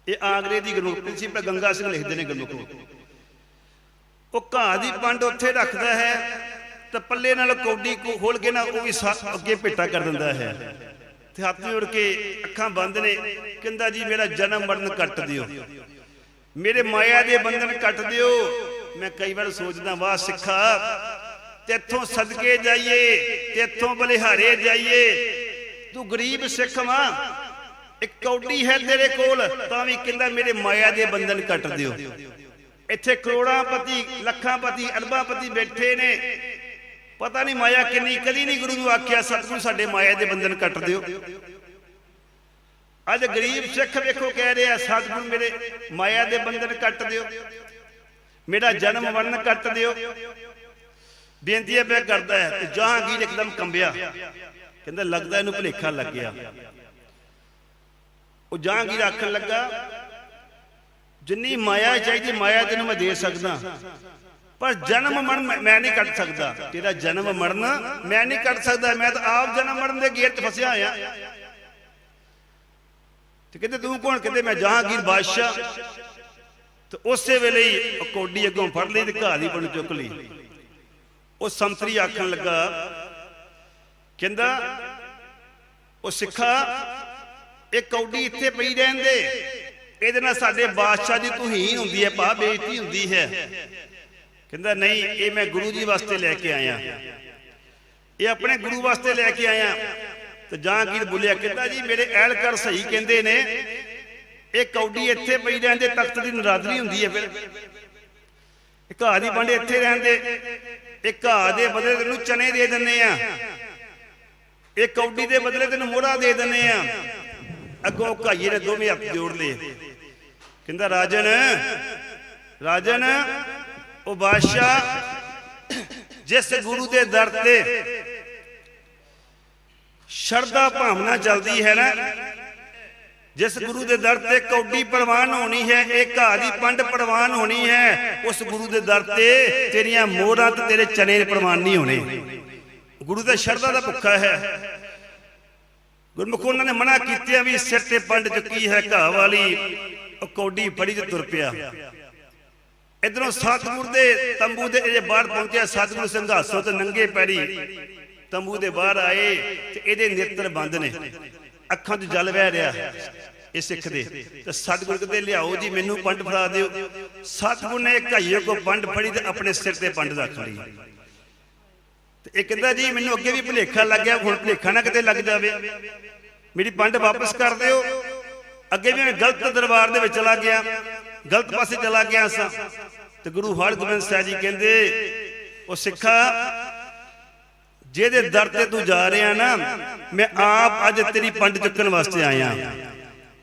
S1: ਇਹ ਆਗਰੇ ਦੀ ਗਰੂਪ ਸੀ ਪਰ ਗੰਗਾ ਸਿੰਘ ਲਿਖਦੇ ਨੇ ਗਰੁੱਪ ਉਹ ਘਾਹ ਦੀ ਪੰਡ ਉੱਥੇ ਰੱਖਦਾ ਹੈ ਤੇ ਪੱਲੇ ਨਾਲ ਕੌਡੀ ਕੋ ਖੋਲ ਕੇ ਨਾ ਉਹ ਵੀ ਅੱਗੇ ਭੇਟਾ ਕਰ ਦਿੰਦਾ ਹੈ। ਤੇ ਹੱਥ ਜੋੜ ਕੇ ਅੱਖਾਂ ਬੰਦ ਨੇ, ਕਹਿੰਦਾ ਜੀ, ਮੇਰਾ ਜਨਮ ਮਰਨ ਕੱਟ ਦਿਓ। ਮੇਰੇ ਮਾਇਆ ਦੇ ਬੰਧਨ ਕੱਟ ਦਿਓ। ਮੈਂ ਕਈ ਵਾਰ ਸੋਚਦਾ, ਵਾਹ ਸਿੱਖਾ ਤੇਥੋਂ ਸਦਕੇ ਜਾਈਏ ਤੇਥੋਂ ਬਲਿਹਾਰੇ ਜਾਈਏ। ਤੂੰ ਗਰੀਬ ਸਿੱਖ ਵਾਂ, ਇੱਕ ਕੌਡੀ ਹੈ ਤੇਰੇ ਕੋਲ, ਤਾਂ ਵੀ ਕਹਿੰਦਾ ਮੇਰੇ ਮਾਇਆ ਦੇ ਬੰਧਨ ਕੱਟ ਦਿਓ। ਇੱਥੇ ਕਰੋੜਾਂ ਪਤੀ ਲੱਖਾਂ ਪਤੀ ਅਰਬਾਂ ਪਤੀ ਬੈਠੇ ਨੇ। ਪਤਾ ਨਹੀਂ ਮਾਇਆ ਕਿੰਨੀ, ਕਦੀ ਨਹੀਂ ਗੁਰੂ ਨੂੰ ਆਖਿਆ, ਸਤਿਗੁਰੂ ਸਾਡੇ ਮਾਇਆ ਦੇ ਬੰਧਨ ਕੱਟ ਦਿਓ। ਅੱਜ ਗਰੀਬ ਸਿੱਖ ਵੇਖੋ ਕਹਿ ਰਿਹਾ, ਸਤਿਗੁਰੂ ਮੇਰੇ ਮਾਇਆ ਦੇ ਬੰਧਨ ਕੱਟ ਦਿਓ। ਮੇਰਾ ਜਨਮ ਮਰਨ ਕੱਟ ਦਿਓ। ਬੇਨਤੀ ਹੈ, ਮੈਂ ਕਰਦਾ ਹੈ, ਤੇ ਜਹਾਂਗੀਰ ਇੱਕਦਮ ਕੰਬਿਆ। ਕਹਿੰਦਾ, ਲੱਗਦਾ ਇਹਨੂੰ ਭੁਲੇਖਾ ਲੱਗਿਆ। ਉਹ ਜਹਾਂਗੀਰ ਆਖਣ ਲੱਗਾ ਜਿੰਨੀ ਮਾਇਆ ਚਾਹੀਦੀ, ਮਾਇਆ ਤੈਨੂੰ ਮੈਂ ਦੇ ਸਕਦਾ। ਪਰ ਜਨਮ ਮਰਨ ਮੈਂ- ਨਹੀਂ ਕੱਟ ਸਕਦਾ। ਤੇਰਾ ਜਨਮ ਮਰਨ ਮੈਂ ਨਹੀਂ ਕੱਟ ਸਕਦਾ। ਮੈਂ ਤਾਂ ਆਪ ਜਨਮ ਮਰਨ ਦੇ ਗੇਟ 'ਚ ਫਸਿਆ ਹੋਇਆ। ਤੇ ਕਹਿੰਦੇ, ਤੂੰ ਕੌਣ? ਕਹਿੰਦੇ, ਮੈਂ ਜਹਾਂਗੀਰ ਬਾਦਸ਼ਾਹ। ਤੇ ਉਸੇ ਵੇਲੇ ਹੀ ਕੋਡੀ ਅੱਗੋਂ ਫੜ ਲਈ ਤੇ ਘਾਹ ਦੀ ਬਣ ਚੁੱਕ ਲਈ। ਉਹ ਸੰਤਰੀ ਆਖਣ ਲੱਗਾ, ਕਹਿੰਦਾ, ਉਹ ਸਿੱਖਾ, ਇਹ ਕੌਡੀ ਇੱਥੇ ਪਈ ਰਹਿੰਦੇ। ਇਹਦੇ ਨਾਲ ਸਾਡੇ ਬਾਦਸ਼ਾਹ ਦੀ ਤੁਹੀਨ ਹੁੰਦੀ ਹੈ ਪਾ ਬੇਇੱਜ਼ਤੀ ਹੁੰਦੀ ਹੈ। ਕਹਿੰਦਾ, ਨਹੀਂ, ਇਹ ਮੈਂ ਗੁਰੂ ਜੀ ਵਾਸਤੇ ਲੈ ਕੇ ਆਇਆ। ਇਹ ਆਪਣੇ ਗੁਰੂ ਵਾਸਤੇ ਲੈ ਕੇ ਆਇਆ। ਤੇ ਜਹਾਂਗੀਰ ਬੋਲਿਆ, ਕਹਿੰਦਾ ਜੀ, ਮੇਰੇ ਐਲਕਰ ਸਹੀ ਕਹਿੰਦੇ ਨੇ। ਇਹ ਕੌਡੀ ਇੱਥੇ ਪਈ ਰਹਿੰਦੇ, ਤਖਤ ਦੀ ਨਰਾਦਰੀ ਹੁੰਦੀ ਹੈ ਫਿਰ। ਇਹ ਘਾਹ ਦੀ ਵੰਡ ਇੱਥੇ ਰਹਿੰਦੇ। ਇਹ ਘਾਹ ਦੇ ਬਦਲੇ ਤੈਨੂੰ ਚਨੇ ਦੇ ਦਿੰਨੇ ਆ। ਇਹ ਕੌਡੀ ਦੇ ਬਦਲੇ ਤੈਨੂੰ ਮੋਹਰਾ ਦੇ ਦਿੰਨੇ ਆ। ਅੱਗੋਂ ਘਾਈਏ ਨੇ ਦੋਵੇਂ ਹੱਥ ਜੋੜ ਲਏ। ਕਹਿੰਦਾ, ਰਾਜਨ ਰਾਜਨ, ਉਹ ਬਾਦਸ਼ਾਹ ਜਿਸ ਗੁਰੂ ਦੇ ਦਰ ਤੇ ਸ਼ਰਧਾ ਭਾਵਨਾ ਚੱਲਦੀ ਹੈ ਨਾ, ਜਿਸ ਗੁਰੂ ਦੇ ਦਰ ਤੇ ਕੌਡੀ ਪ੍ਰਵਾਨ ਹੋਣੀ ਹੈ, ਇਹ ਘਾਹ ਦੀ ਪੰਡ ਪ੍ਰਵਾਨ ਹੋਣੀ ਹੈ, ਉਸ ਗੁਰੂ ਦੇ ਦਰ ਤੇ ਤੇਰੀਆਂ ਮੋਹਰਾਂ ਤੇ ਤੇਰੇ ਚਨੇ ਪ੍ਰਵਾਨ ਨਹੀਂ ਹੋਣੇ। ਗੁਰੂ ਦੇ ਸ਼ਰਧਾ ਦਾ ਭੁੱਖਾ ਹੈ। ਗੁਰਮੁਖ ਉਹਨਾਂ ਨੇ ਮਨਾ ਕੀਤਿਆਂ ਵੀ ਸਿਰ ਤੇ ਪੰਡ ਚੁੱਕੀ ਹੈ, ਘਾਹ ਵਾਲੀ। ਉਹ ਕੌਡੀ ਫੜੀ ਤੇ ਤੁਰ ਪਿਆ। ਇਧਰੋਂ ਸਤਿਗੁਰ ਦੇ ਤੰਬੂ ਦੇ ਇਹ ਬਾਹਰ ਪਹੁੰਚਿਆ ਸਤਿਗੁਰੂ ਸਿੰਘਾਸੋਂ ਤੇ ਨੰਗੇ ਪੈਰੀ। ਤੰਬੂ ਦੇ ਬਾਹਰ ਆਏ ਤੇ ਇਹਦੇ ਨੇਤਰ ਬੰਦ ਨੇ। ਅੱਖਾਂ 'ਚ ਜਲ ਵਹਿ ਰਿਹਾ। ਇਹ ਸਿੱਖ ਦੇ। ਤੇ ਸਤਿਗੁਰ ਕਹਿੰਦੇ ਲਿਆਓ ਜੀ ਮੈਨੂੰ ਪੰਡ ਫੜਾ ਦਿਓ। ਸਤਿਗੁਰ ਨੇ ਘਾਈਏ ਕੋ ਪੰਡ ਫੜੀ ਤੇ ਆਪਣੇ ਸਿਰ ਤੇ ਪੰਡ ਰੱਖ ਲਈ। ਤੇ ਇਹ ਕਹਿੰਦਾ ਜੀ ਮੈਨੂੰ ਅੱਗੇ ਵੀ ਭੁਲੇਖਾ ਲੱਗ ਗਿਆ ਹੁਣ ਭੁਲੇਖਾ ਨਾ ਕਿਤੇ ਲੱਗ ਜਾਵੇ। ਮੇਰੀ ਪੰਡ ਵਾਪਸ ਕਰ ਦਿਓ। ਅੱਗੇ ਵੀ ਮੈਂ ਗਲਤ ਦਰਬਾਰ ਦੇ ਵਿੱਚ ਚਲਾ ਗਿਆ, ਗਲਤ ਪਾਸੇ ਚਲਾ ਗਿਆ ਸਾਂ। ਤੇ ਗੁਰੂ ਹਰਗੋਬਿੰਦ ਸਾਹਿਬ ਜੀ ਕਹਿੰਦੇ, ਉਹ ਸਿੱਖਾ, ਜਿਹਦੇ ਦਰ ਤੇ ਤੂੰ ਜਾ ਰਿਹਾ ਨਾ, ਮੈਂ ਆਪ ਅੱਜ ਤੇਰੀ ਪੰਡ ਚੁੱਕਣ ਵਾਸਤੇ ਆਇਆ।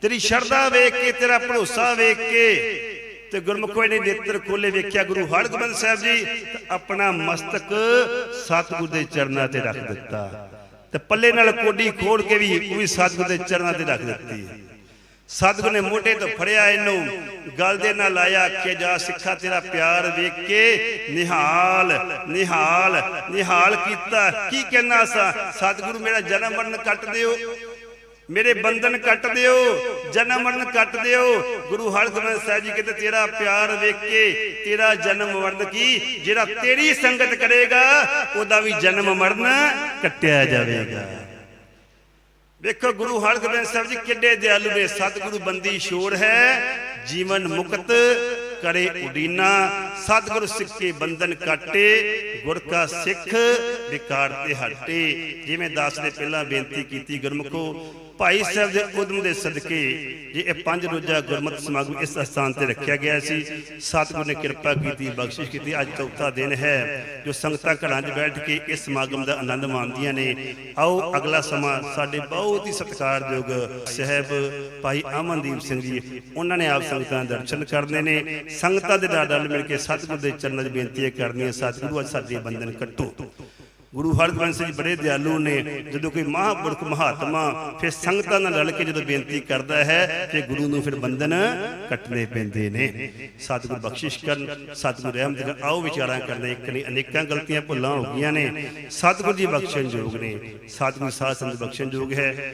S1: ਤੇਰੀ ਸ਼ਰਧਾ ਵੇਖ ਕੇ, ਤੇਰਾ ਭਰੋਸਾ ਵੇਖ ਕੇ, ਤੇ ਗੁਰਮੁਖੋ ਨੇ ਨੇਤਰ ਖੋਲੇ ਵੇਖਿਆ ਗੁਰੂ ਹਰਗੋਬਿੰਦ ਸਾਹਿਬ ਜੀ ਆਪਣਾ ਮਸਤਕ ਸਤਿਗੁਰ ਦੇ ਚਰਨਾਂ ਤੇ ਰੱਖ ਦਿੱਤਾ। ਤੇ ਪੱਲੇ ਨਾਲ ਕੋਡੀ ਖੋਲ ਕੇ ਵੀ, ਉਹ ਵੀ ਸਤਿਗੁਰ ਦੇ ਚਰਨਾਂ ਤੇ ਰੱਖ ਦਿੱਤੀ। ਸਤਿਗੁਰ ਨੇ ਮੋਢੇ ਤੋਂ ਫੜਿਆ ਇਹਨੂੰ। ਗਲ ਦੇ ਨਾਲ ਲਾਇਆ ਆਖੇ ਜਾ ਸਿੱਖਾ, ਤੇਰਾ ਪਿਆਰ ਵੇਖ ਕੇ ਨਿਹਾਲ ਨਿਹਾਲ ਨਿਹਾਲ ਕੀਤਾ। ਕੀ ਕਹਿਣਾ ਸਾ? ਸਤਿਗੁਰੂ ਮੇਰਾ ਜਨਮ ਮਰਨ ਕੱਟ ਦਿਓ। ਮੇਰੇ ਬੰਧਨ ਕੱਟ ਦਿਓ। ਜਨਮ ਮਰਨ ਕੱਟ ਦਿਓ। ਗੁਰੂ ਹਰਗੋਬਿੰਦ ਸਾਹਿਬ ਜੀ ਕਹਿੰਦੇ, ਤੇਰਾ ਪਿਆਰ ਵੇਖ ਕੇ ਤੇਰਾ ਜਨਮ ਮਰਨ ਕੀ? ਜਿਹੜਾ ਤੇਰੀ ਸੰਗਤ ਕਰੇਗਾ, ਉਹਦਾ ਵੀ ਜਨਮ ਮਰਨ ਕੱਟਿਆ ਜਾਵੇਗਾ। ਵੇਖੋ ਗੁਰੂ ਹਰਗੋਬਿੰਦ ਸਾਹਿਬ ਜੀ ਕਿੱਡੇ ਦਿਆਲੂ ਨੇ, ਸਤਿਗੁਰੂ ਬੰਦੀ ਸ਼ੋਰ ਹੈ। ਜੀਵਨ ਮੁਕਤ ਕਰੇ ਉਡੀਨਾ, ਸਤਿਗੁਰ ਸਿੱਖੇ ਬੰਧਨ ਕਾਟੇ ਗੁਰ ਕਾ ਸਿੱਖ ਵਿਕਾਰ ਤੇ ਹਟੇ। ਜਿਵੇਂ ਦਾਸ ਨੇ ਪਹਿਲਾਂ ਬੇਨਤੀ ਕੀਤੀ ਗੁਰਮੁਖੋ ਭਾਈ ਸਾਹਿਬ ਦੇ ਉਦਮ ਦੇ ਸਦਕੇ ਜੇ ਇਹ ਪੰਜ ਰੋਜ਼ਾ ਗੁਰਮਤਿ ਸਮਾਗਮ ਇਸ ਸਥਾਨ ਤੇ ਰੱਖਿਆ ਗਿਆ ਸੀ ਸਤਿਗੁਰ ਨੇ ਕਿਰਪਾ ਕੀਤੀ, ਬਖਸ਼ਿਸ਼ ਕੀਤੀ, ਅੱਜ ਚੌਥਾ ਦਿਨ ਹੈ, ਜੋ ਸੰਗਤਾਂ ਘਰਾਂ 'ਚ ਬੈਠ ਕੇ ਇਸ ਸਮਾਗਮ ਦਾ ਆਨੰਦ ਮਾਣਦੀਆਂ ਨੇ। ਆਓ ਅਗਲਾ ਸਮਾਂ ਸਾਡੇ ਬਹੁਤ ਹੀ ਸਤਿਕਾਰਯੋਗ ਸਹਿਬ ਭਾਈ ਅਮਨਦੀਪ ਸਿੰਘ ਜੀ, ਉਹਨਾਂ ਨੇ ਆਪ ਸੰਗਤਾਂ ਦੇ ਦਰਸ਼ਨ ਕਰਨੇ ਨੇ। ਸੰਗਤਾਂ ਦੇ ਨਾਲ ਰਲ ਮਿਲ ਕੇ ਸਤਿਗੁਰ ਦੇ ਚਰਨਾਂ 'ਚ ਬੇਨਤੀ ਕਰਨੀਆਂ, ਸਤਿਗੁਰੂ ਅੱਜ ਸਾਡੇ ਬੰਧਨ ਕੱਟੋ। ਗੁਰੂ ਹਰਗੋਬਿੰਦ ਸਿੰਘ ਬੜੇ ਦਿਆਲੂ ਨੇ। ਜਦੋਂ ਕੋਈ ਮਹਾਂਪੁਰਖ ਮਹਾਤਮਾ ਫਿਰ ਸੰਗਤਾਂ ਨਾਲ ਰਲ ਕੇ ਜਦੋਂ ਬੇਨਤੀ ਕਰਦਾ ਹੈ ਤੇ ਗੁਰੂ ਨੂੰ ਫਿਰ ਬੰਧਨ ਕੱਟਣੇ ਪੈਂਦੇ ਨੇ। ਸਤਿਗੁਰ ਬਖਸ਼ਿਸ਼ ਕਰਨ, ਸਤਿਗੁਰ ਰਹਿਮਤ ਕਰਨ ਆਓ ਵਿਚਾਰਾਂ ਕਰਦੇ ਇੱਕ ਨਹੀਂ ਅਨੇਕਾਂ ਗਲਤੀਆਂ ਭੁੱਲਾਂ ਹੋ ਗਈਆਂ ਨੇ। ਸਤਿਗੁਰ ਜੀ ਬਖਸ਼ਣ ਯੋਗ ਨੇ। ਸਤਿਗੁਰ ਸਾਧ ਸੰਗਤ ਬਖਸ਼ਣ ਯੋਗ ਹੈ।